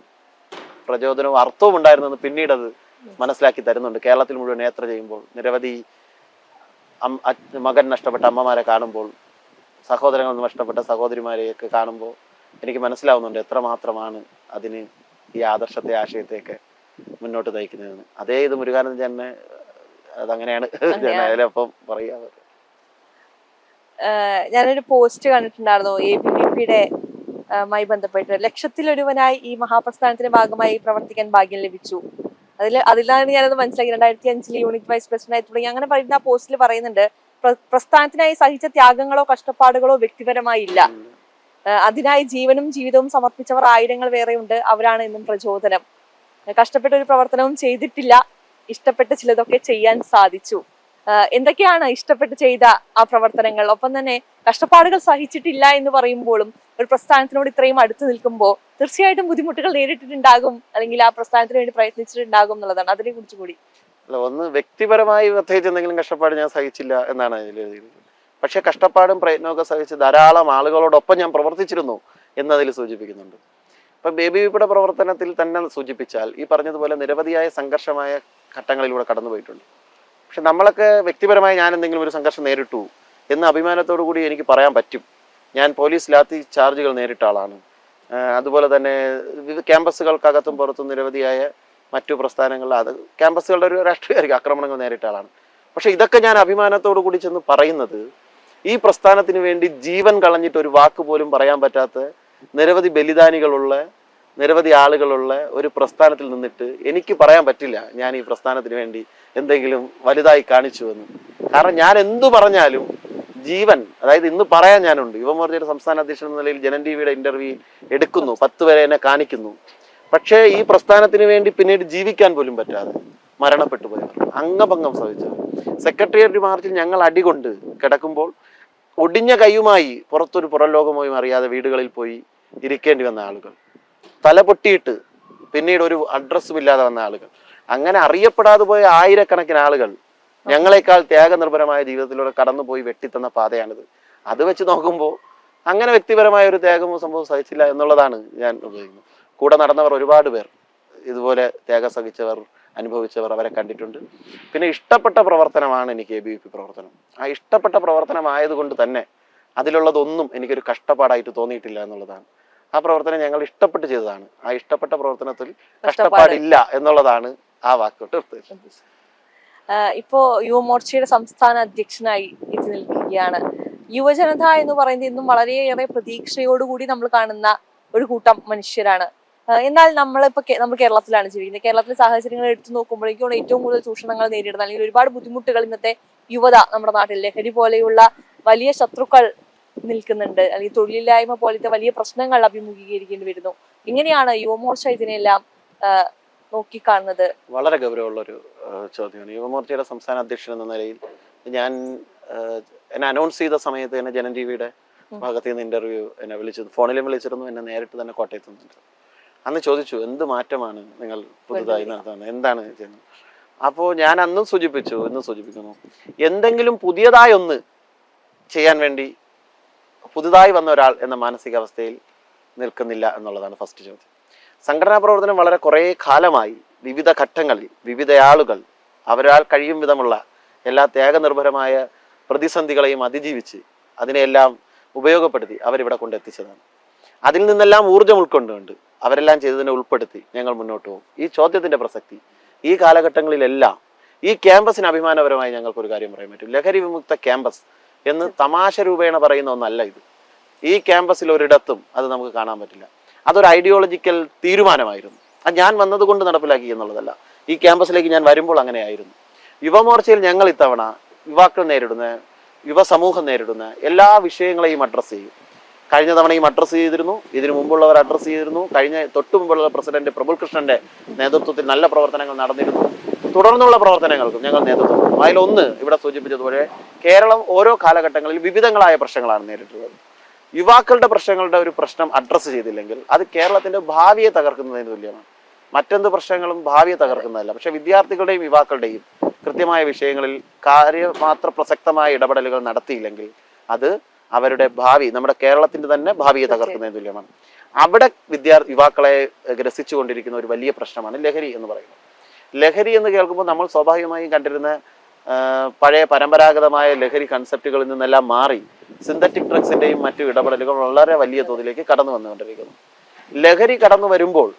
പ്രചോദനവും അർത്ഥവും ഉണ്ടായിരുന്നെന്ന് പിന്നീട് അത് മനസ്സിലാക്കി തരുന്നുണ്ട്. കേരളത്തിൽ മുഴുവൻ യാത്ര ചെയ്യുമ്പോൾ നിരവധി മകൻ നഷ്ടപ്പെട്ട അമ്മമാരെ കാണുമ്പോൾ സഹോദരങ്ങൾ നഷ്ടപ്പെട്ട സഹോദരിമാരെയൊക്കെ കാണുമ്പോൾ എനിക്ക് മനസ്സിലാവുന്നുണ്ട് എത്രമാത്രമാണ് അതിന് ഈ ആദർശത്തെ ആശയത്തെയൊക്കെ മുന്നോട്ട് നയിക്കുന്നതെന്ന്. അതേ ഇത് മുരുകാനന്ദൻ തന്നെ അതങ്ങനെയാണ് അതിലപ്പം പറയാ ഞാനൊരു പോസ്റ്റ് കണ്ടിട്ടുണ്ടായിരുന്നു എ ബി വി പിയുടെ മായി ബന്ധപ്പെട്ട്. ലക്ഷത്തിലൊരുവനായി ഈ മഹാപ്രസ്ഥാനത്തിന്റെ ഭാഗമായി പ്രവർത്തിക്കാൻ ഭാഗ്യം ലഭിച്ചു. അതിൽ അതിലാണ് ഞാനത് മനസ്സിലാക്കി രണ്ടായിരത്തി അഞ്ചിൽ യൂണിറ്റ് വൈസ് പ്രസിഡന്റ് ആയി തുടങ്ങി. അങ്ങനെ പറയുന്ന ആ പോസ്റ്റിൽ പറയുന്നുണ്ട് പ്രസ്ഥാനത്തിനായി സഹിച്ച ത്യാഗങ്ങളോ കഷ്ടപ്പാടുകളോ വ്യക്തിപരമായി ഇല്ല. അതിനായി ജീവനും ജീവിതവും സമർപ്പിച്ചവർ ആയിരങ്ങൾ വേറെയുണ്ട്. അവരാണ് എന്നും പ്രചോദനം. കഷ്ടപ്പെട്ട ഒരു പ്രവർത്തനവും ചെയ്തിട്ടില്ല. ഇഷ്ടപ്പെട്ട് ചിലതൊക്കെ ചെയ്യാൻ സാധിച്ചു. എന്തൊക്കെയാണ് ഇഷ്ടപ്പെട്ട് ചെയ്ത ആ പ്രവർത്തനങ്ങൾ? ഒപ്പം തന്നെ കഷ്ടപ്പാടുകൾ സഹിച്ചിട്ടില്ല എന്ന് പറയുമ്പോഴും ഒരു പ്രസ്ഥാനത്തിനോട് ഇത്രയും അടുത്ത് നിൽക്കുമ്പോൾ തീർച്ചയായിട്ടും ബുദ്ധിമുട്ടുകൾ നേരിട്ടിട്ടുണ്ടാകും. അല്ലെങ്കിൽ ആ പ്രസ്ഥാനത്തിന് വേണ്ടി പ്രയത്നിച്ചിട്ടുണ്ടാകും എന്നുള്ളതാണ്. അതിനെ കുറിച്ച് കൂടി. അല്ല ഒന്ന് വ്യക്തിപരമായി പ്രത്യേകിച്ച് എന്തെങ്കിലും കഷ്ടപ്പാട് ഞാൻ സഹിച്ചില്ല എന്നാണ് അതിൽ എഴുതിയിരിക്കുന്നത്. പക്ഷേ കഷ്ടപ്പാടും പ്രയത്നമൊക്കെ സഹിച്ച് ധാരാളം ആളുകളോടൊപ്പം ഞാൻ പ്രവർത്തിച്ചിരുന്നു എന്നതിൽ സൂചിപ്പിക്കുന്നുണ്ട്. ഇപ്പം ബേബി വിപ്പിയുടെ പ്രവർത്തനത്തിൽ തന്നെ സൂചിപ്പിച്ചാൽ ഈ പറഞ്ഞതുപോലെ നിരവധിയായ സംഘർഷമായ ഘട്ടങ്ങളിലൂടെ കടന്നു പോയിട്ടുണ്ട്. പക്ഷെ നമ്മളൊക്കെ വ്യക്തിപരമായി ഞാൻ എന്തെങ്കിലും ഒരു സംഘർഷം നേരിട്ടു എന്ന് അഭിമാനത്തോടു കൂടി എനിക്ക് പറയാൻ പറ്റും. ഞാൻ പോലീസ് ലാത്തി ചാർജുകൾ നേരിട്ട ആളാണ്. അതുപോലെ തന്നെ ക്യാമ്പസുകൾക്കകത്തും പുറത്തും നിരവധിയായ മറ്റു പ്രസ്ഥാനങ്ങളിൽ അത് ക്യാമ്പസുകളുടെ ഒരു രാഷ്ട്രീയ ആക്രമണങ്ങൾ നേരിട്ട ആളാണ്. പക്ഷേ ഇതൊക്കെ ഞാൻ അഭിമാനത്തോടു കൂടി ചെന്ന് പറയുന്നത് ഈ പ്രസ്ഥാനത്തിന് വേണ്ടി ജീവൻ കളഞ്ഞിട്ട് ഒരു വാക്ക് പോലും പറയാൻ പറ്റാത്ത നിരവധി ബലിദാനികളുള്ള നിരവധി ആളുകളുള്ള ഒരു പ്രസ്ഥാനത്തിൽ നിന്നിട്ട് എനിക്ക് പറയാൻ പറ്റില്ല ഞാൻ ഈ പ്രസ്ഥാനത്തിന് വേണ്ടി എന്തെങ്കിലും വലുതായി കാണിച്ചു എന്ന് കാരണം ഞാൻ എന്തു പറഞ്ഞാലും ജീവൻ അതായത് ഇന്ന് പറയാൻ ഞാനുണ്ട്. യുവമോർച്ചയുടെ സംസ്ഥാന അധ്യക്ഷൻ എന്ന നിലയിൽ ജനൻ ടി വിയുടെ ഇന്റർവ്യൂ എടുക്കുന്നു. പത്ത് വരെ എന്നെ കാണിക്കുന്നു. പക്ഷേ ഈ പ്രസ്ഥാനത്തിന് വേണ്ടി പിന്നീട് ജീവിക്കാൻ പോലും പറ്റാതെ മരണപ്പെട്ടു പോയവർ. അംഗഭംഗം സഹിച്ചവർ. സെക്രട്ടേറിയറ്റ് മാർച്ചിൽ ഞങ്ങൾ അടികൊണ്ട് കിടക്കുമ്പോൾ ഒടിഞ്ഞ കൈയുമായി പുറത്തൊരു പുറം അറിയാതെ വീടുകളിൽ പോയി ഇരിക്കേണ്ടി വന്ന ആളുകൾ. തല പൊട്ടിയിട്ട് പിന്നീട് ഒരു അഡ്രസ്സും ഇല്ലാതെ വന്ന ആളുകൾ. അങ്ങനെ അറിയപ്പെടാതെ പോയ ആയിരക്കണക്കിന് ആളുകൾ ഞങ്ങളെക്കാൾ ത്യാഗനിർഭരമായ ജീവിതത്തിലൂടെ കടന്നുപോയി വെട്ടിത്തന്ന പാതയാണിത്. അത് വെച്ച് നോക്കുമ്പോൾ അങ്ങനെ വ്യക്തിപരമായ ഒരു ത്യാഗമോ സംഭവം സഹിച്ചില്ല എന്നുള്ളതാണ് ഞാൻ ഉപയോഗിക്കുന്നത്. കൂടെ നടന്നവർ ഒരുപാട് പേർ. ഇതുപോലെ ത്യാഗം സഹിച്ചവർ അനുഭവിച്ചവർ അവരെ കണ്ടിട്ടുണ്ട്. പിന്നെ ഇഷ്ടപ്പെട്ട പ്രവർത്തനമാണ് എനിക്ക് എ ബി വി പി പ്രവർത്തനം. ആ ഇഷ്ടപ്പെട്ട പ്രവർത്തനമായതുകൊണ്ട് തന്നെ അതിലുള്ളതൊന്നും എനിക്കൊരു കഷ്ടപ്പാടായിട്ട് തോന്നിയിട്ടില്ല എന്നുള്ളതാണ്. ആ പ്രവർത്തനം ഞങ്ങൾ ഇഷ്ടപ്പെട്ട് ചെയ്തതാണ്. ആ ഇഷ്ടപ്പെട്ട പ്രവർത്തനത്തിൽ കഷ്ടപ്പാടില്ല എന്നുള്ളതാണ് ആ വാക്കോട്ട് ഇപ്പോ യുവമോർച്ചയുടെ സംസ്ഥാന അധ്യക്ഷനായി എത്തി നിൽക്കുകയാണ്. യുവജനത എന്ന് പറയുന്നത് ഇന്നും വളരെയേറെ പ്രതീക്ഷയോടുകൂടി നമ്മൾ കാണുന്ന ഒരു കൂട്ടം മനുഷ്യരാണ്. എന്നാൽ നമ്മളിപ്പോ നമ്മൾ കേരളത്തിലാണ് ജീവിക്കുന്നത്. കേരളത്തിലെ സാഹചര്യങ്ങൾ എടുത്തു നോക്കുമ്പോഴേക്കും ഏറ്റവും കൂടുതൽ ചൂഷണങ്ങൾ നേരിടുന്ന അല്ലെങ്കിൽ ഒരുപാട് ബുദ്ധിമുട്ടുകൾ ഇന്നത്തെ യുവത നമ്മുടെ നാട്ടിൽ ലഹരി പോലെയുള്ള വലിയ ശത്രുക്കൾ നിൽക്കുന്നുണ്ട്. അല്ലെങ്കിൽ തൊഴിലില്ലായ്മ പോലത്തെ വലിയ പ്രശ്നങ്ങൾ അഭിമുഖീകരിക്കേണ്ടി വരുന്നു. എങ്ങനെയാണ് യുവമോർച്ച ഇതിനെല്ലാം നോക്കിക്കാണുന്നത്. വളരെ ഗൗരവമുള്ള ഒരു ചോദ്യമാണ്. യുവമോർച്ചയുടെ സംസ്ഥാന അധ്യക്ഷൻ എന്ന നിലയിൽ ഞാൻ എന്നെ അനൗൺസ് ചെയ്ത സമയത്ത് തന്നെ ജനൻ ടിവിയുടെ. ഭാഗത്ത് നിന്ന് ഇന്റർവ്യൂ എന്നെ വിളിച്ചിരുന്നു. ഫോണിലും വിളിച്ചിരുന്നു. എന്നെ നേരിട്ട് തന്നെ കോട്ടയത്ത് നിന്നിട്ട്. അന്ന് ചോദിച്ചു എന്ത് മാറ്റമാണ് നിങ്ങൾ പുതുതായി നടത്തുന്നത്? എന്താണ് ചെയ്യുന്നത്? അപ്പോൾ ഞാൻ അന്നും സൂചിപ്പിച്ചു എന്നും സൂചിപ്പിക്കുന്നു. എന്തെങ്കിലും പുതിയതായി ഒന്ന് ചെയ്യാൻ വേണ്ടി പുതുതായി വന്ന ഒരാൾ എന്ന മാനസികാവസ്ഥയിൽ നിൽക്കുന്നില്ല എന്നുള്ളതാണ് ഫസ്റ്റ് ചോദ്യം. സംഘടനാ പ്രവർത്തനം വളരെ കുറേ കാലമായി വിവിധ ഘട്ടങ്ങളിൽ വിവിധ ആളുകൾ അവരാൾ കഴിയും വിധമുള്ള എല്ലാ ത്യാഗനിർഭരമായ പ്രതിസന്ധികളെയും അതിജീവിച്ച് അതിനെയെല്ലാം ഉപയോഗപ്പെടുത്തി അവരിവിടെ കൊണ്ടെത്തിച്ചതാണ്. അതിൽ നിന്നെല്ലാം ഊർജം ഉൾക്കൊണ്ടുകൊണ്ട് അവരെല്ലാം ചെയ്തതിനെ ഉൾപ്പെടുത്തി ഞങ്ങൾ മുന്നോട്ട് പോകും. ഈ ചോദ്യത്തിന്റെ പ്രസക്തി ഈ കാലഘട്ടങ്ങളിലെല്ലാം ഈ ക്യാമ്പസിന് അഭിമാനപരമായി ഞങ്ങൾക്ക് ഒരു കാര്യം പറയാൻ പറ്റും. ലഹരി വിമുക്ത ക്യാമ്പസ് എന്ന് തമാശ രൂപേണ പറയുന്ന ഒന്നല്ല ഇത്. ഈ ക്യാമ്പസിൽ ഒരിടത്തും അത് നമുക്ക് കാണാൻ പറ്റില്ല. അതൊരു ഐഡിയോളജിക്കൽ തീരുമാനമായിരുന്നു. അത് ഞാൻ വന്നതുകൊണ്ട് നടപ്പിലാക്കി എന്നുള്ളതല്ല. ഈ ക്യാമ്പസിലേക്ക് ഞാൻ വരുമ്പോൾ അങ്ങനെയായിരുന്നു യുവമോർച്ചയിൽ ഞങ്ങൾ ഇത്തവണ യുവാക്കൾ നേരിടുന്ന യുവസമൂഹം നേരിടുന്ന എല്ലാ വിഷയങ്ങളെയും അഡ്രസ്സ് ചെയ്യും. കഴിഞ്ഞ തവണയും അഡ്രസ്സ് ചെയ്തിരുന്നു. ഇതിനു മുമ്പുള്ളവർ അഡ്രസ്സ് ചെയ്തിരുന്നു. കഴിഞ്ഞ തൊട്ടു മുമ്പുള്ള പ്രസിഡന്റ് പ്രബുൽ കൃഷ്ണന്റെ നേതൃത്വത്തിൽ നല്ല പ്രവർത്തനങ്ങൾ നടന്നിരുന്നു. തുടർന്നുള്ള പ്രവർത്തനങ്ങൾക്കും ഞങ്ങൾ നേതൃത്വം കൊടുക്കും അതിലൊന്ന് ഇവിടെ സൂചിപ്പിച്ചതുപോലെ കേരളം ഓരോ കാലഘട്ടങ്ങളിൽ വിവിധങ്ങളായ പ്രശ്നങ്ങളാണ് നേരിട്ടുള്ളത്. യുവാക്കളുടെ പ്രശ്നങ്ങളുടെ ഒരു പ്രശ്നം അഡ്രസ്സ് ചെയ്തില്ലെങ്കിൽ അത് കേരളത്തിന്റെ ഭാവിയെ തകർക്കുന്നതിന് തുല്യമാണ്. മറ്റെന്ത് പ്രശ്നങ്ങളും ഭാവിയെ തകർക്കുന്നതല്ല. പക്ഷെ വിദ്യാർത്ഥികളുടെയും യുവാക്കളുടെയും കൃത്യമായ വിഷയങ്ങളിൽ കാര്യമാത്ര പ്രസക്തമായ ഇടപെടലുകൾ നടത്തിയില്ലെങ്കിൽ അത് അവരുടെ ഭാവി നമ്മുടെ കേരളത്തിന്റെ തന്നെ ഭാവിയെ തകർക്കുന്നതിന് തുല്യമാണ്. അവിടെ വിദ്യാർത്ഥി യുവാക്കളെ ഗ്രസിച്ചുകൊണ്ടിരിക്കുന്ന ഒരു വലിയ പ്രശ്നമാണ് ലഹരി എന്ന് പറയുന്നത്. ലഹരി എന്ന് കേൾക്കുമ്പോൾ നമ്മൾ സ്വാഭാവികമായും കണ്ടിരുന്ന പഴയ പരമ്പരാഗതമായ ലഹരി കൺസെപ്റ്റുകളിൽ നിന്നെല്ലാം മാറി സിന്തറ്റിക് ഡ്രഗ്സിന്റെയും മറ്റു ഇടപെടലുകൾ വളരെ വലിയ തോതിലേക്ക് കടന്നു വന്നുകൊണ്ടിരിക്കുന്നു. ലഹരി കടന്നു വരുമ്പോൾ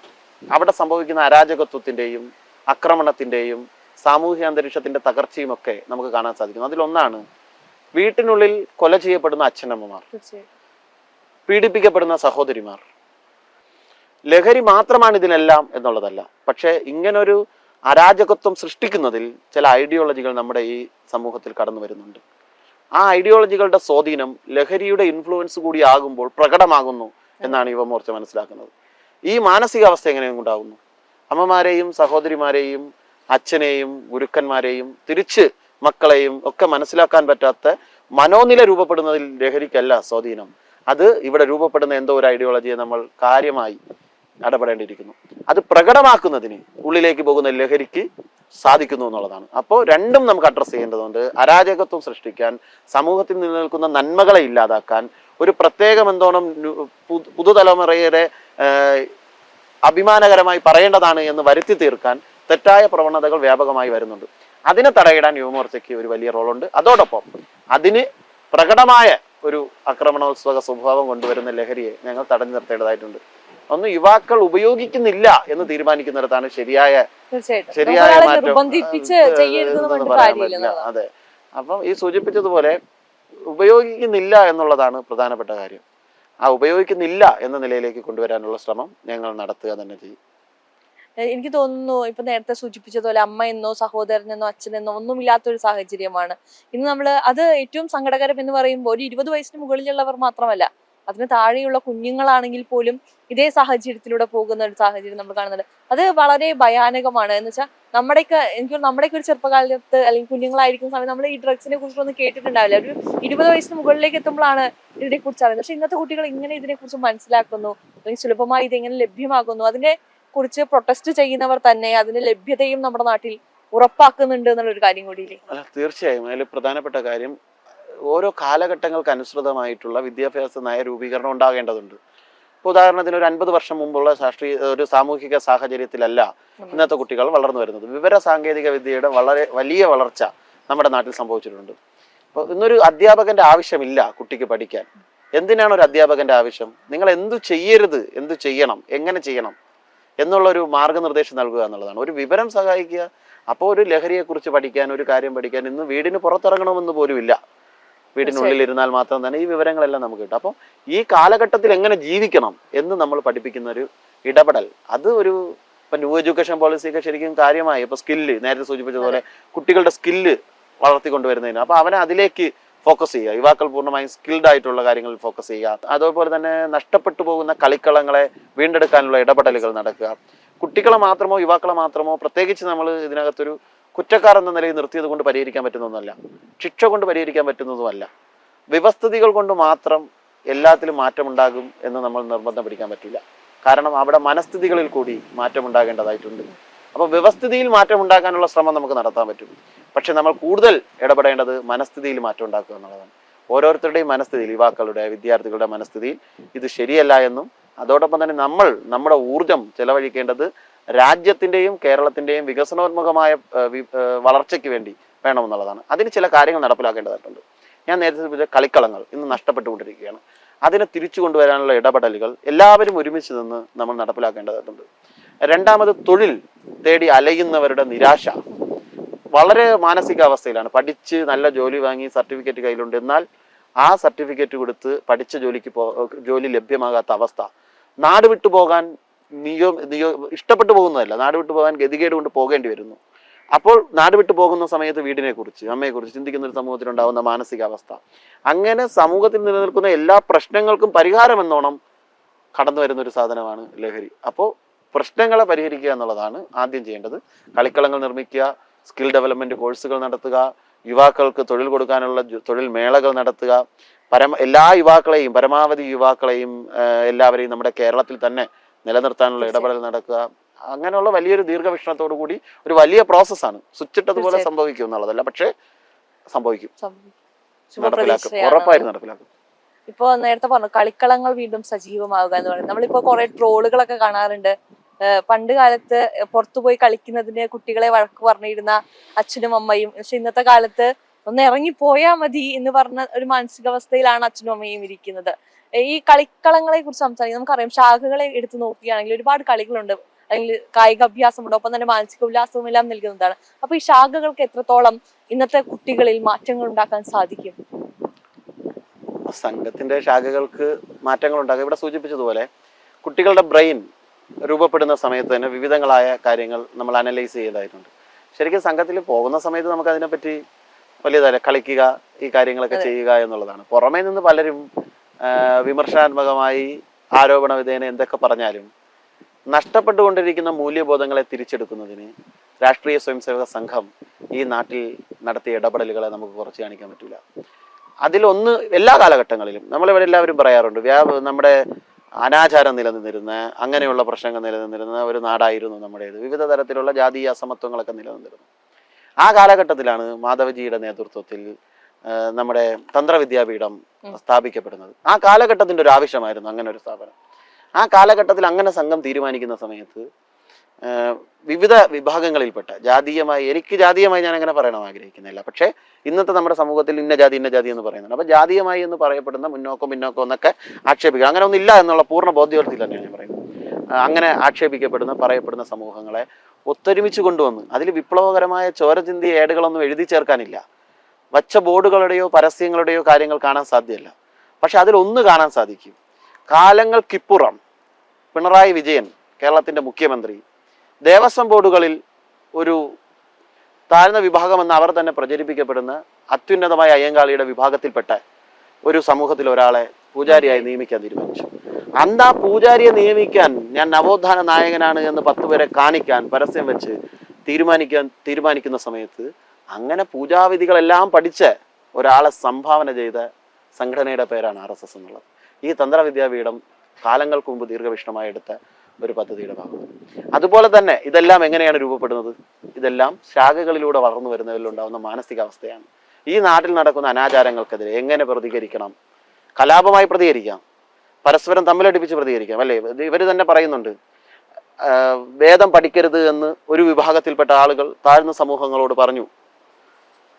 അവിടെ സംഭവിക്കുന്ന അരാജകത്വത്തിന്റെയും ആക്രമണത്തിന്റെയും സാമൂഹ്യ അന്തരീക്ഷത്തിന്റെ തകർച്ചയും ഒക്കെ നമുക്ക് കാണാൻ സാധിക്കുന്നു. അതിലൊന്നാണ് വീട്ടിനുള്ളിൽ കൊല ചെയ്യപ്പെടുന്ന അച്ഛനമ്മമാർ പീഡിപ്പിക്കപ്പെടുന്ന സഹോദരിമാർ. ലഹരി മാത്രമാണ് ഇതിനെല്ലാം എന്നുള്ളതല്ല. പക്ഷേ ഇങ്ങനൊരു അരാജകത്വം സൃഷ്ടിക്കുന്നതിൽ ചില ഐഡിയോളജികൾ നമ്മുടെ ഈ സമൂഹത്തിൽ കടന്നു വരുന്നുണ്ട്. ആ ഐഡിയോളജികളുടെ സ്വാധീനം ലഹരിയുടെ ഇൻഫ്ലുവൻസ് കൂടി ആകുമ്പോൾ പ്രകടമാകുന്നു എന്നാണ് യുവമോർച്ച മനസ്സിലാക്കുന്നത്. ഈ മാനസികാവസ്ഥ എങ്ങനെ ഉണ്ടാകുന്നു. അമ്മമാരെയും സഹോദരിമാരെയും അച്ഛനെയും ഗുരുക്കന്മാരെയും തിരിച്ച് മക്കളെയും ഒക്കെ മനസ്സിലാക്കാൻ പറ്റാത്ത മനോനില രൂപപ്പെടുന്നതിൽ ലഹരിക്കല്ല സ്വാധീനം. അത് ഇവിടെ രൂപപ്പെടുന്ന എന്തോ ഒരു ഐഡിയോളജിയെ നമ്മൾ കാര്യമായി ഇടപെടേണ്ടിയിരിക്കുന്നു. അത് പ്രകടമാക്കുന്നതിന് ഉള്ളിലേക്ക് പോകുന്ന ലഹരിക്ക് സാധിക്കുന്നു എന്നുള്ളതാണ്. അപ്പോൾ രണ്ടും നമുക്ക് അഡ്രസ്സ് ചെയ്യേണ്ടതുണ്ട്. അരാജകത്വം സൃഷ്ടിക്കാൻ സമൂഹത്തിൽ നിലനിൽക്കുന്ന നന്മകളെ ഇല്ലാതാക്കാൻ ഒരു പ്രത്യേകം എന്തോണം പുതുതലമുറയുടെ അഭിമാനകരമായി പറയേണ്ടതാണ് എന്ന് വരുത്തി തീർക്കാൻ തെറ്റായ പ്രവണതകൾ വ്യാപകമായി വരുന്നുണ്ട്. അതിനെ തടയിടാൻ യുവമോർച്ചയ്ക്ക് ഒരു വലിയ റോളുണ്ട്. അതോടൊപ്പം അതിന് പ്രകടമായ ഒരു ആക്രമണോത്സുക സ്വഭാവം കൊണ്ടുവരുന്ന ലഹരിയെ ഞങ്ങൾ തടഞ്ഞു നിർത്തേണ്ടതായിട്ടുണ്ട്. ഒന്ന് യുവാക്കൾ ഉപയോഗിക്കുന്നില്ല എന്ന് തീരുമാനിക്കുന്നിടത്താണ് ശരിയായ ശരിയായ മാറ്റം അതെ. അപ്പം ഈ സൂചിപ്പിച്ചതുപോലെ ഉപയോഗിക്കുന്നില്ല എന്നുള്ളതാണ് പ്രധാനപ്പെട്ട കാര്യം. ആ ഉപയോഗിക്കുന്നില്ല എന്ന നിലയിലേക്ക് കൊണ്ടുവരാനുള്ള ശ്രമം ഞങ്ങൾ നടത്തുക തന്നെ ചെയ്യും. എനിക്ക് തോന്നുന്നു ഇപ്പൊ നേരത്തെ സൂചിപ്പിച്ചതുപോലെ അമ്മ എന്നോ സഹോദരനെന്നോ അച്ഛനെന്നോ ഒന്നുമില്ലാത്ത ഒരു സാഹചര്യമാണ്. ഇന്ന് നമ്മൾ അത് ഏറ്റവും സങ്കടകരം എന്ന് പറയുമ്പോൾ ഒരു ഇരുപത് വയസ്സിന് മുകളിലുള്ളവർ മാത്രമല്ല അതിന് താഴെയുള്ള കുഞ്ഞുങ്ങളാണെങ്കിൽ പോലും ഇതേ സാഹചര്യത്തിലൂടെ പോകുന്ന ഒരു സാഹചര്യം നമ്മൾ കാണുന്നുണ്ട്. അത് വളരെ ഭയാനകമാണ്. എന്ന് വെച്ചാൽ നമ്മുടെയൊക്കെ എനിക്ക് നമ്മുടെയൊക്കെ ഒരു ചെറുപ്പകാലത്ത് അല്ലെങ്കിൽ കുഞ്ഞുങ്ങളായിരിക്കുന്ന സമയത്ത് നമ്മൾ ഈ ഡ്രഗ്സിനെ കുറിച്ചൊന്നും കേട്ടിട്ടുണ്ടാവില്ല. ഒരു ഇരുപത് വയസ്സിന് മുകളിലേക്ക് എത്തുമ്പോഴാണ് ഇതിനെ കുറിച്ച് അറിയുന്നത്. പക്ഷെ ഇന്നത്തെ കുട്ടികൾ ഇങ്ങനെ ഇതിനെ കുറിച്ച് മനസ്സിലാക്കുന്നു. അല്ലെങ്കിൽ സുലഭമായി ഇതെങ്ങനെ ലഭ്യമാകുന്നു അതിനെ കുറിച്ച് പ്രൊട്ടസ്റ്റ് ചെയ്യുന്നവർ തന്നെ അതിന്റെ ലഭ്യതയും നമ്മുടെ നാട്ടിൽ ഉറപ്പാക്കുന്നുണ്ട് എന്നുള്ളൊരു കാര്യം കൂടിയില്ലേ? അല്ല തീർച്ചയായും. അതിൽ പ്രധാനപ്പെട്ട കാര്യം ഓരോ കാലഘട്ടങ്ങൾക്ക് അനുസൃതമായിട്ടുള്ള വിദ്യാഭ്യാസ നയ രൂപീകരണം ഉണ്ടാകേണ്ടതുണ്ട്. ഇപ്പൊ ഉദാഹരണത്തിന് ഒരു അൻപത് വർഷം മുമ്പുള്ള രാഷ്ട്രീയ ഒരു സാമൂഹിക സാഹചര്യത്തിലല്ല ഇന്നത്തെ കുട്ടികൾ വളർന്നു വരുന്നത്. വിവര സാങ്കേതിക വിദ്യയുടെ വളരെ വലിയ വളർച്ച നമ്മുടെ നാട്ടിൽ സംഭവിച്ചിട്ടുണ്ട്. അപ്പോൾ ഇന്നൊരു അധ്യാപകന്റെ ആവശ്യമില്ല കുട്ടിക്ക് പഠിക്കാൻ. എന്തിനാണ് ഒരു അധ്യാപകന്റെ ആവശ്യം? നിങ്ങൾ എന്തു ചെയ്യരുത്? എന്തു ചെയ്യണം? എങ്ങനെ ചെയ്യണം? എന്നുള്ള ഒരു മാർഗനിർദ്ദേശം നൽകുക എന്നുള്ളതാണ്. ഒരു വിവരം സഹായിക്കുക അപ്പോൾ ഒരു ലഹരിയെക്കുറിച്ച് പഠിക്കാൻ ഒരു കാര്യം പഠിക്കാൻ ഇന്ന് വീടിന് പുറത്തിറങ്ങണമെന്ന് പോലുമില്ല വീടിനുള്ളിൽ ഇരുന്നാൽ മാത്രം തന്നെ ഈ വിവരങ്ങളെല്ലാം നമുക്ക് കിട്ടും. അപ്പോൾ ഈ കാലഘട്ടത്തിൽ എങ്ങനെ ജീവിക്കണം എന്ന് നമ്മൾ പഠിപ്പിക്കുന്ന ഒരു ഇടപെടൽ അത് ഒരു ഇപ്പം ന്യൂ എഡ്യൂക്കേഷൻ പോളിസിയൊക്കെ ശരിക്കും കാര്യമായി. ഇപ്പം സ്കില്ല് നേരത്തെ സൂചിപ്പിച്ചതുപോലെ കുട്ടികളുടെ സ്കില്ല് വളർത്തിക്കൊണ്ടുവരുന്നതിന്. അപ്പോൾ അവനെ അതിലേക്ക് ഫോക്കസ് ചെയ്യുക. യുവാക്കൾ പൂർണമായും സ്കിൽഡ് ആയിട്ടുള്ള കാര്യങ്ങളിൽ ഫോക്കസ് ചെയ്യുക. അതേപോലെ തന്നെ നഷ്ടപ്പെട്ടു പോകുന്ന കളിക്കളങ്ങളെ വീണ്ടെടുക്കാനുള്ള ഇടപെടലുകൾ നടക്കുക. കുട്ടികളെ മാത്രമോ യുവാക്കളെ മാത്രമോ പ്രത്യേകിച്ച് നമ്മൾ ഇതിനകത്തൊരു കുറ്റക്കാർ എന്ന നിലയിൽ നിർത്തിയത് കൊണ്ട് പരിഹരിക്കാൻ പറ്റുന്നതല്ല ശിക്ഷ കൊണ്ട് പരിഹരിക്കാൻ പറ്റുന്നതുമല്ല വ്യവസ്ഥിതികൾ കൊണ്ട് മാത്രം എല്ലാത്തിലും മാറ്റമുണ്ടാകും എന്ന് നമ്മൾ നിർബന്ധം പിടിക്കാൻ പറ്റില്ല. കാരണം അവിടെ മനസ്ഥിതികളിൽ കൂടി മാറ്റമുണ്ടാകേണ്ടതായിട്ടുണ്ട്. അപ്പോൾ അപ്പൊ വ്യവസ്ഥിതിയിൽ മാറ്റം ഉണ്ടാക്കാനുള്ള ശ്രമം നമുക്ക് നടത്താൻ പറ്റും. പക്ഷെ നമ്മൾ കൂടുതൽ ഇടപെടേണ്ടത് മനസ്ഥിതിയിൽ മാറ്റം ഉണ്ടാക്കുക എന്നുള്ളതാണ്. ഓരോരുത്തരുടെയും മനസ്ഥിതിയിൽ യുവാക്കളുടെ വിദ്യാർത്ഥികളുടെ മനസ്ഥിതിയിൽ ഇത് ശരിയല്ല എന്നും അതോടൊപ്പം തന്നെ നമ്മൾ നമ്മുടെ ഊർജം ചെലവഴിക്കേണ്ടത് രാജ്യത്തിന്റെയും കേരളത്തിന്റെയും വികസനോന്മുഖമായ ആ, വി- ആ, വളർച്ചയ്ക്ക് വേണ്ടി വേണമെന്നുള്ളതാണ് അതിന് ചില കാര്യങ്ങൾ നടപ്പിലാക്കേണ്ടതായിട്ടുണ്ട്. ഞാൻ നേരത്തെ സൂചിപ്പിച്ച കളിക്കളങ്ങൾ ഇന്ന് നഷ്ടപ്പെട്ടുകൊണ്ടിരിക്കുകയാണ്. അതിനെ തിരിച്ചു കൊണ്ടുവരാനുള്ള ഇടപെടലുകൾ എല്ലാവരും ഒരുമിച്ച് നിന്ന് നമ്മൾ നടപ്പിലാക്കേണ്ടതായിട്ടുണ്ട്. രണ്ടാമത് തൊഴിൽ തേടി അലയുന്നവരുടെ നിരാശ. വളരെ മാനസികാവസ്ഥയിലാണ്. പഠിച്ച് നല്ല ജോലി വാങ്ങി സർട്ടിഫിക്കറ്റ് കയ്യിലുണ്ട്. എന്നാൽ ആ സർട്ടിഫിക്കറ്റ് കൊടുത്ത് പഠിച്ച ജോലിക്ക് പോ ജോലി ലഭ്യമാകാത്ത അവസ്ഥ. നാട് വിട്ടു പോകാൻ നിയോ നിയോ ഇഷ്ടപ്പെട്ടു പോകുന്നതല്ല. നാട് വിട്ടു പോകാൻ ഗതികേട് കൊണ്ട് പോകേണ്ടി വരുന്നു. അപ്പോൾ നാട് വിട്ടു പോകുന്ന സമയത്ത് വീടിനെ കുറിച്ച് അമ്മയെ കുറിച്ച് ചിന്തിക്കുന്ന ഒരു സമൂഹത്തിലുണ്ടാകുന്ന മാനസികാവസ്ഥ. അങ്ങനെ സമൂഹത്തിൽ നിലനിൽക്കുന്ന എല്ലാ പ്രശ്നങ്ങൾക്കും പരിഹാരം എന്നോണം കടന്നു വരുന്ന ഒരു സാധനമാണ് ലഹരി. അപ്പോൾ പ്രശ്നങ്ങളെ പരിഹരിക്കുക എന്നുള്ളതാണ് ആദ്യം ചെയ്യേണ്ടത്. കളിക്കളങ്ങൾ നിർമ്മിക്കുക സ്കിൽ ഡെവലപ്മെന്റ് കോഴ്സുകൾ നടത്തുക യുവാക്കൾക്ക് തൊഴിൽ കൊടുക്കാനുള്ള തൊഴിൽ മേളകൾ നടത്തുക. പരമ എല്ലാ യുവാക്കളെയും പരമാവധി യുവാക്കളെയും എല്ലാവരെയും നമ്മുടെ കേരളത്തിൽ തന്നെ നിലനിർത്താനുള്ള ഇടപെടൽ നടക്കുക. അങ്ങനെയുള്ള വലിയൊരു ദീർഘവീക്ഷണത്തോടു കൂടി ഒരു വലിയ പ്രോസസ്സാണ് സ്വിച്ചിട്ടതുപോലെ. സംഭവിക്കും എന്നുള്ളതല്ല പക്ഷേ സംഭവിക്കും. നടപ്പിലാക്കും. ഉറപ്പായും നടപ്പിലാക്കും. ഇപ്പൊ നേരത്തെ പറഞ്ഞു കളിക്കളങ്ങൾ വീണ്ടും സജീവമാവുക എന്ന് പറയുന്നത്. നമ്മളിപ്പോ കുറെ ട്രോളുകളൊക്കെ കാണാറുണ്ട്. പണ്ട് കാലത്ത് പുറത്തുപോയി കളിക്കുന്നതിന് കുട്ടികളെ വഴക്ക് പറഞ്ഞിരുന്ന അച്ഛനും അമ്മയും. പക്ഷെ ഇന്നത്തെ കാലത്ത് ഒന്ന് ഇറങ്ങി പോയാ മതി എന്ന് പറഞ്ഞ ഒരു മാനസികാവസ്ഥയിലാണ് അച്ഛനും അമ്മയും ഇരിക്കുന്നത്. ഈ കളിക്കളങ്ങളെ കുറിച്ച് സംസാരിക്കും നമുക്കറിയാം. ശാഖകളെ എടുത്ത് നോക്കുകയാണെങ്കിൽ ഒരുപാട് കളികളുണ്ട്. അല്ലെങ്കിൽ കായിക അഭ്യാസമുണ്ട്. ഒപ്പം തന്നെ മാനസിക ഉല്ലാസവും എല്ലാം നൽകുന്നതാണ്. അപ്പൊ ഈ ശാഖകൾക്ക് എത്രത്തോളം ഇന്നത്തെ കുട്ടികളിൽ മാറ്റങ്ങൾ ഉണ്ടാക്കാൻ സാധിക്കും? സംഘത്തിന്റെ ശാഖകൾക്ക് മാറ്റങ്ങൾ ഉണ്ടാകും ഇവിടെ സൂചിപ്പിച്ചതുപോലെ കുട്ടികളുടെ ബ്രെയിൻ രൂപപ്പെടുന്ന സമയത്ത് തന്നെ വിവിധങ്ങളായ കാര്യങ്ങൾ നമ്മൾ അനലൈസ് ചെയ്തായിട്ടുണ്ട്. ശരിക്കും സംഘത്തിൽ പോകുന്ന സമയത്ത് നമുക്ക് അതിനെപ്പറ്റി വലിയ തല കളിക്കുക ഈ കാര്യങ്ങളൊക്കെ ചെയ്യുക എന്നുള്ളതാണ്. പുറമേ നിന്ന് പലരും വിമർശനാത്മകമായി ആരോപണ വിധേയന എന്തൊക്കെ പറഞ്ഞാലും നഷ്ടപ്പെട്ടുകൊണ്ടിരിക്കുന്ന മൂല്യബോധങ്ങളെ തിരിച്ചെടുക്കുന്നതിന് രാഷ്ട്രീയ സ്വയംസേവക സംഘം ഈ നാട്ടിൽ നടത്തിയ ഇടപെടലുകളെ നമുക്ക് കുറച്ച് കാണിക്കാൻ പറ്റില്ല അതിലൊന്ന് എല്ലാ കാലഘട്ടങ്ങളിലും നമ്മളിവിടെ എല്ലാവരും പറയാറുണ്ട് വ്യാ നമ്മുടെ അനാചാരം നിലനിന്നിരുന്ന അങ്ങനെയുള്ള പ്രശ്നങ്ങൾ നിലനിന്നിരുന്ന ഒരു നാടായിരുന്നു നമ്മുടേത്. വിവിധ തരത്തിലുള്ള ജാതീയ അസമത്വങ്ങളൊക്കെ നിലനിന്നിരുന്നു. ആ കാലഘട്ടത്തിലാണ് മാധവജിയുടെ നേതൃത്വത്തിൽ നമ്മുടെ തന്ത്രവിദ്യാപീഠം. സ്ഥാപിക്കപ്പെടുന്നത്. ആ കാലഘട്ടത്തിന്റെ ഒരു ആവശ്യമായിരുന്നു അങ്ങനെ ഒരു സ്ഥാപനം. ആ കാലഘട്ടത്തിൽ അങ്ങനെ സംഘം തീരുമാനിക്കുന്ന സമയത്ത് വിവിധ വിഭാഗങ്ങളിൽപ്പെട്ട ജാതീയമായി എനിക്ക് ജാതീയമായി ഞാൻ അങ്ങനെ പറയണം ആഗ്രഹിക്കുന്നില്ല. പക്ഷേ ഇന്നത്തെ നമ്മുടെ സമൂഹത്തിൽ ഇന്ന ജാതി ഇന്ന ജാതി എന്ന് പറയുന്നുണ്ട്. അപ്പൊ ജാതീയമായി എന്ന് പറയപ്പെടുന്ന മുന്നോക്കം പിന്നോക്കം എന്നൊക്കെ ആക്ഷേപിക്കുക. അങ്ങനെ ഒന്നില്ല എന്നുള്ള പൂർണ ബോധ്യത്തിൽ തന്നെയാണ് ഞാൻ പറയുന്നത്. അങ്ങനെ ആക്ഷേപിക്കപ്പെടുന്ന പറയപ്പെടുന്ന സമൂഹങ്ങളെ ഒത്തൊരുമിച്ച് കൊണ്ടുവന്ന് അതിൽ വിപ്ലവകരമായ ചോരചിന്തി ഏടുകളൊന്നും എഴുതി ചേർക്കാനില്ല. വച്ച ബോർഡുകളുടെയോ പരസ്യങ്ങളുടെയോ കാര്യങ്ങൾ കാണാൻ സാധ്യമല്ല. പക്ഷെ അതിൽ ഒന്ന് കാണാൻ സാധിക്കും. കാലങ്ങൾക്കിപ്പുറം പിണറായി വിജയൻ കേരളത്തിന്റെ മുഖ്യമന്ത്രി ദേവസ്വം ബോർഡുകളിൽ ഒരു താഴ്ന്ന വിഭാഗമെന്ന് അവർ തന്നെ പ്രചരിപ്പിക്കപ്പെടുന്ന അത്യുന്നതമായ അയ്യങ്കാളിയുടെ വിഭാഗത്തിൽപ്പെട്ട ഒരു സമൂഹത്തിൽ ഒരാളെ പൂജാരിയായി നിയമിക്കാൻ തീരുമാനിച്ചു. അന്ന് ആ പൂജാരിയെ നിയമിക്കാൻ ഞാൻ നവോത്ഥാന നായകനാണ് എന്ന് പത്ത് പേരെ കാണിക്കാൻ പരസ്യം വെച്ച് തീരുമാനിക്കാൻ തീരുമാനിക്കുന്ന സമയത്ത് അങ്ങനെ പൂജാവിധികളെല്ലാം പഠിച്ച് ഒരാളെ സംഭാവന ചെയ്ത സംഘടനയുടെ പേരാണ് ആർ എന്നുള്ളത്. ഈ തന്ത്രവിദ്യാപീഠം കാലങ്ങൾക്ക് മുമ്പ് ദീർഘവിഷ്ണമായി എടുത്ത ഒരു പദ്ധതിയുടെ ഭാഗമാണ്. അതുപോലെ തന്നെ ഇതെല്ലാം എങ്ങനെയാണ് രൂപപ്പെടുന്നത്? ഇതെല്ലാം ശാഖകളിലൂടെ വളർന്നു വരുന്നതിൽ ഉണ്ടാകുന്ന മാനസികാവസ്ഥയാണ്. ഈ നാട്ടിൽ നടക്കുന്ന അനാചാരങ്ങൾക്കെതിരെ എങ്ങനെ പ്രതികരിക്കണം? കലാപമായി പ്രതികരിക്കാം. പരസ്പരം തമ്മിലടിപ്പിച്ച് പ്രതികരിക്കാം അല്ലേ? ഇവർ തന്നെ പറയുന്നുണ്ട്. വേദം പഠിക്കരുത് എന്ന് ഒരു വിഭാഗത്തിൽപ്പെട്ട ആളുകൾ താഴ്ന്ന സമൂഹങ്ങളോട് പറഞ്ഞു.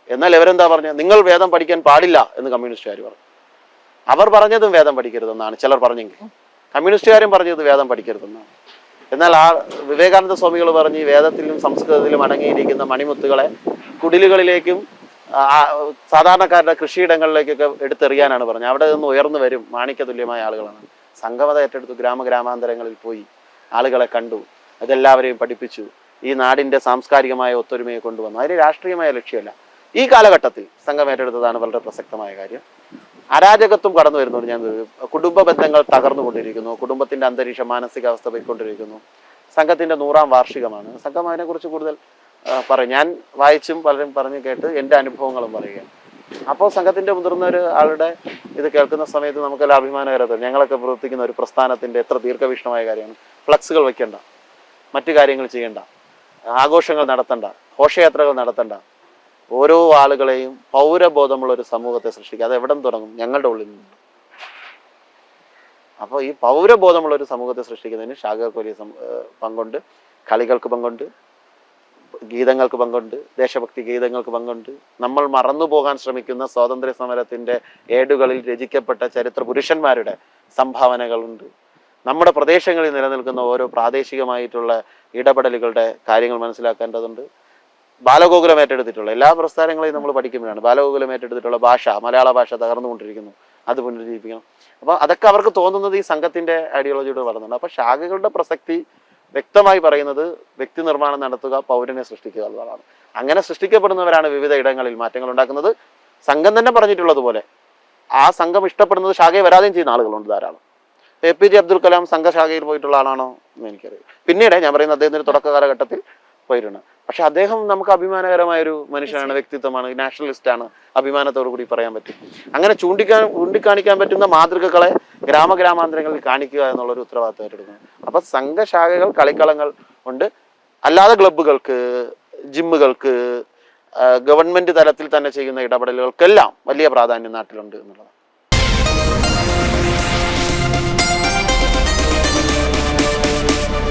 എന്നാൽ ഇവരെന്താ പറഞ്ഞത്? നിങ്ങൾ വേദം പഠിക്കാൻ പാടില്ല എന്ന് കമ്മ്യൂണിസ്റ്റുകാർ പറഞ്ഞു. അവർ പറഞ്ഞതും വേദം പഠിക്കരുതെന്നാണ് ചിലർ പറഞ്ഞെങ്കിൽ. കമ്മ്യൂണിസ്റ്റുകാരും പറഞ്ഞത് വേദം പഠിക്കരുതെന്നാണ് എന്നാൽ ആ വിവേകാനന്ദ സ്വാമികൾ പറഞ്ഞ് വേദത്തിലും സംസ്കൃതത്തിലും അടങ്ങിയിരിക്കുന്ന മണിമുത്തുകളെ കുടിലുകളിലേക്കും സാധാരണക്കാരുടെ കൃഷിയിടങ്ങളിലേക്കൊക്കെ എടുത്തെറിയാനാണ് പറഞ്ഞത്. അവിടെ നിന്ന് ഉയർന്നു വരും മാണിക്യ തുല്യമായ ആളുകളാണ്. സംഗമത ഏറ്റെടുത്തു ഗ്രാമ ഗ്രാമാന്തരങ്ങളിൽ പോയി ആളുകളെ കണ്ടു. അതെല്ലാവരെയും പഠിപ്പിച്ചു. ഈ നാടിന്റെ സാംസ്കാരികമായ ഒത്തൊരുമയെ കൊണ്ടുവന്നു. അതിന് രാഷ്ട്രീയമായ ലക്ഷ്യമല്ല. ഈ കാലഘട്ടത്തിൽ സംഘം ഏറ്റെടുത്തതാണ് വളരെ പ്രസക്തമായ കാര്യം. അരാജകത്വം കടന്നു വരുന്നു ഞാൻ കുടുംബ ബന്ധങ്ങൾ തകർന്നുകൊണ്ടിരിക്കുന്നു. കുടുംബത്തിന്റെ അന്തരീക്ഷ മാനസികാവസ്ഥ പോയിക്കൊണ്ടിരിക്കുന്നു. സംഘത്തിന്റെ നൂറാം വാർഷികമാണ്. സംഘം അതിനെക്കുറിച്ച് കൂടുതൽ പറയും. ഞാൻ വായിച്ചും പലരും പറഞ്ഞു കേട്ട് എന്റെ അനുഭവങ്ങളും പറയുകയാണ്. അപ്പോൾ സംഘത്തിന്റെ മുതിർന്ന ഒരു ആളുടെ ഇത് കേൾക്കുന്ന സമയത്ത് നമുക്കെല്ലാം അഭിമാനകരത്വം ഞങ്ങളൊക്കെ പ്രവർത്തിക്കുന്ന ഒരു പ്രസ്ഥാനത്തിന്റെ എത്ര ദീർഘവീക്ഷണമായ കാര്യമാണ്. ഫ്ലക്സുകൾ വെക്കേണ്ട മറ്റു കാര്യങ്ങൾ ചെയ്യേണ്ട. ആഘോഷങ്ങൾ നടത്തണ്ട. ഘോഷയാത്രകൾ നടത്തണ്ട. ഓരോ ആളുകളെയും പൗരബോധമുള്ള ഒരു സമൂഹത്തെ സൃഷ്ടിക്കുക. അത് എവിടെ തുടങ്ങും? ഞങ്ങളുടെ ഉള്ളിൽ നിന്ന്. അപ്പോൾ ഈ പൗരബോധമുള്ള ഒരു സമൂഹത്തെ സൃഷ്ടിക്കുന്നതിന് ശാഖ കോലി പങ്കുണ്ട്. കളികൾക്ക് പങ്കുണ്ട്. ഗീതങ്ങൾക്ക് പങ്കുണ്ട്. ദേശഭക്തി ഗീതങ്ങൾക്ക് പങ്കുണ്ട്. നമ്മൾ മറന്നു പോകാൻ ശ്രമിക്കുന്ന സ്വാതന്ത്ര്യ സമരത്തിന്റെ ഏടുകളിൽ രചിക്കപ്പെട്ട ചരിത്ര പുരുഷന്മാരുടെ സംഭാവനകളുണ്ട്. നമ്മുടെ പ്രദേശങ്ങളിൽ നിലനിൽക്കുന്ന ഓരോ പ്രാദേശികമായിട്ടുള്ള ഇടപെടലുകളുടെ കാര്യങ്ങൾ മനസ്സിലാക്കേണ്ടതുണ്ട്. ബാലഗോകുലം ഏറ്റെടുത്തിട്ടുള്ള എല്ലാ പ്രസ്ഥാനങ്ങളെയും നമ്മൾ പഠിക്കുമ്പോഴാണ് ബാലഗോകുലം ഏറ്റെടുത്തിട്ടുള്ള ഭാഷ മലയാള ഭാഷ തകർന്നുകൊണ്ടിരിക്കുന്നു. അത് പുനരുജ്ജീവിപ്പിക്കണം. അപ്പോൾ അതൊക്കെ അവർക്ക് തോന്നുന്നത് ഈ സംഘത്തിന്റെ ഐഡിയോളജിയോട് വളർന്നുണ്ട് അപ്പോൾ ശാഖകളുടെ പ്രസക്തി വ്യക്തമായി പറയുന്നത് വ്യക്തി നിർമ്മാണം നടത്തുക പൗരനെ സൃഷ്ടിക്കുക എന്നുള്ളതാണ്. അങ്ങനെ സൃഷ്ടിക്കപ്പെടുന്നവരാണ് വിവിധ ഇടങ്ങളിൽ മാറ്റങ്ങൾ ഉണ്ടാക്കുന്നത്. സംഘം തന്നെ പറഞ്ഞിട്ടുള്ളതുപോലെ ആ സംഘം ഇഷ്ടപ്പെടുന്നത് ശാഖയെ വരാതെയും ചെയ്യുന്ന ആളുകളുണ്ട് ധാരാളം. A P J Abdul Kalam സംഘശാഖയിൽ പോയിട്ടുള്ള ആളാണോ എന്ന് എനിക്കറിയാം പിന്നീട് ഞാൻ പറയുന്നത് അദ്ദേഹത്തിന്റെ തുടക്ക കാലഘട്ടത്തിൽ പോയിട്ടുണ്ട്. പക്ഷെ അദ്ദേഹം നമുക്ക് അഭിമാനകരമായ ഒരു മനുഷ്യനാണ് വ്യക്തിത്വമാണ് നാഷണലിസ്റ്റ് ആണ് അഭിമാനത്തോടു കൂടി പറയാൻ പറ്റും. അങ്ങനെ ചൂണ്ടിക്കാൻ ചൂണ്ടിക്കാണിക്കാൻ പറ്റുന്ന മാതൃകകളെ ഗ്രാമഗ്രാമാന്തരങ്ങളിൽ കാണിക്കുക എന്നുള്ളൊരു ഉത്തരവാദിത്തം ഏറ്റെടുക്കുന്നു. അപ്പൊ സംഘശാഖകൾ കളിക്കളങ്ങൾ ഉണ്ട്. അല്ലാതെ ക്ലബ്ബുകൾക്ക് ജിമ്മുകൾക്ക് ഗവൺമെന്റ് തലത്തിൽ തന്നെ ചെയ്യുന്ന ഇടപെടലുകൾക്കെല്ലാം വലിയ പ്രാധാന്യം നാട്ടിലുണ്ട് എന്നുള്ളതാണ്.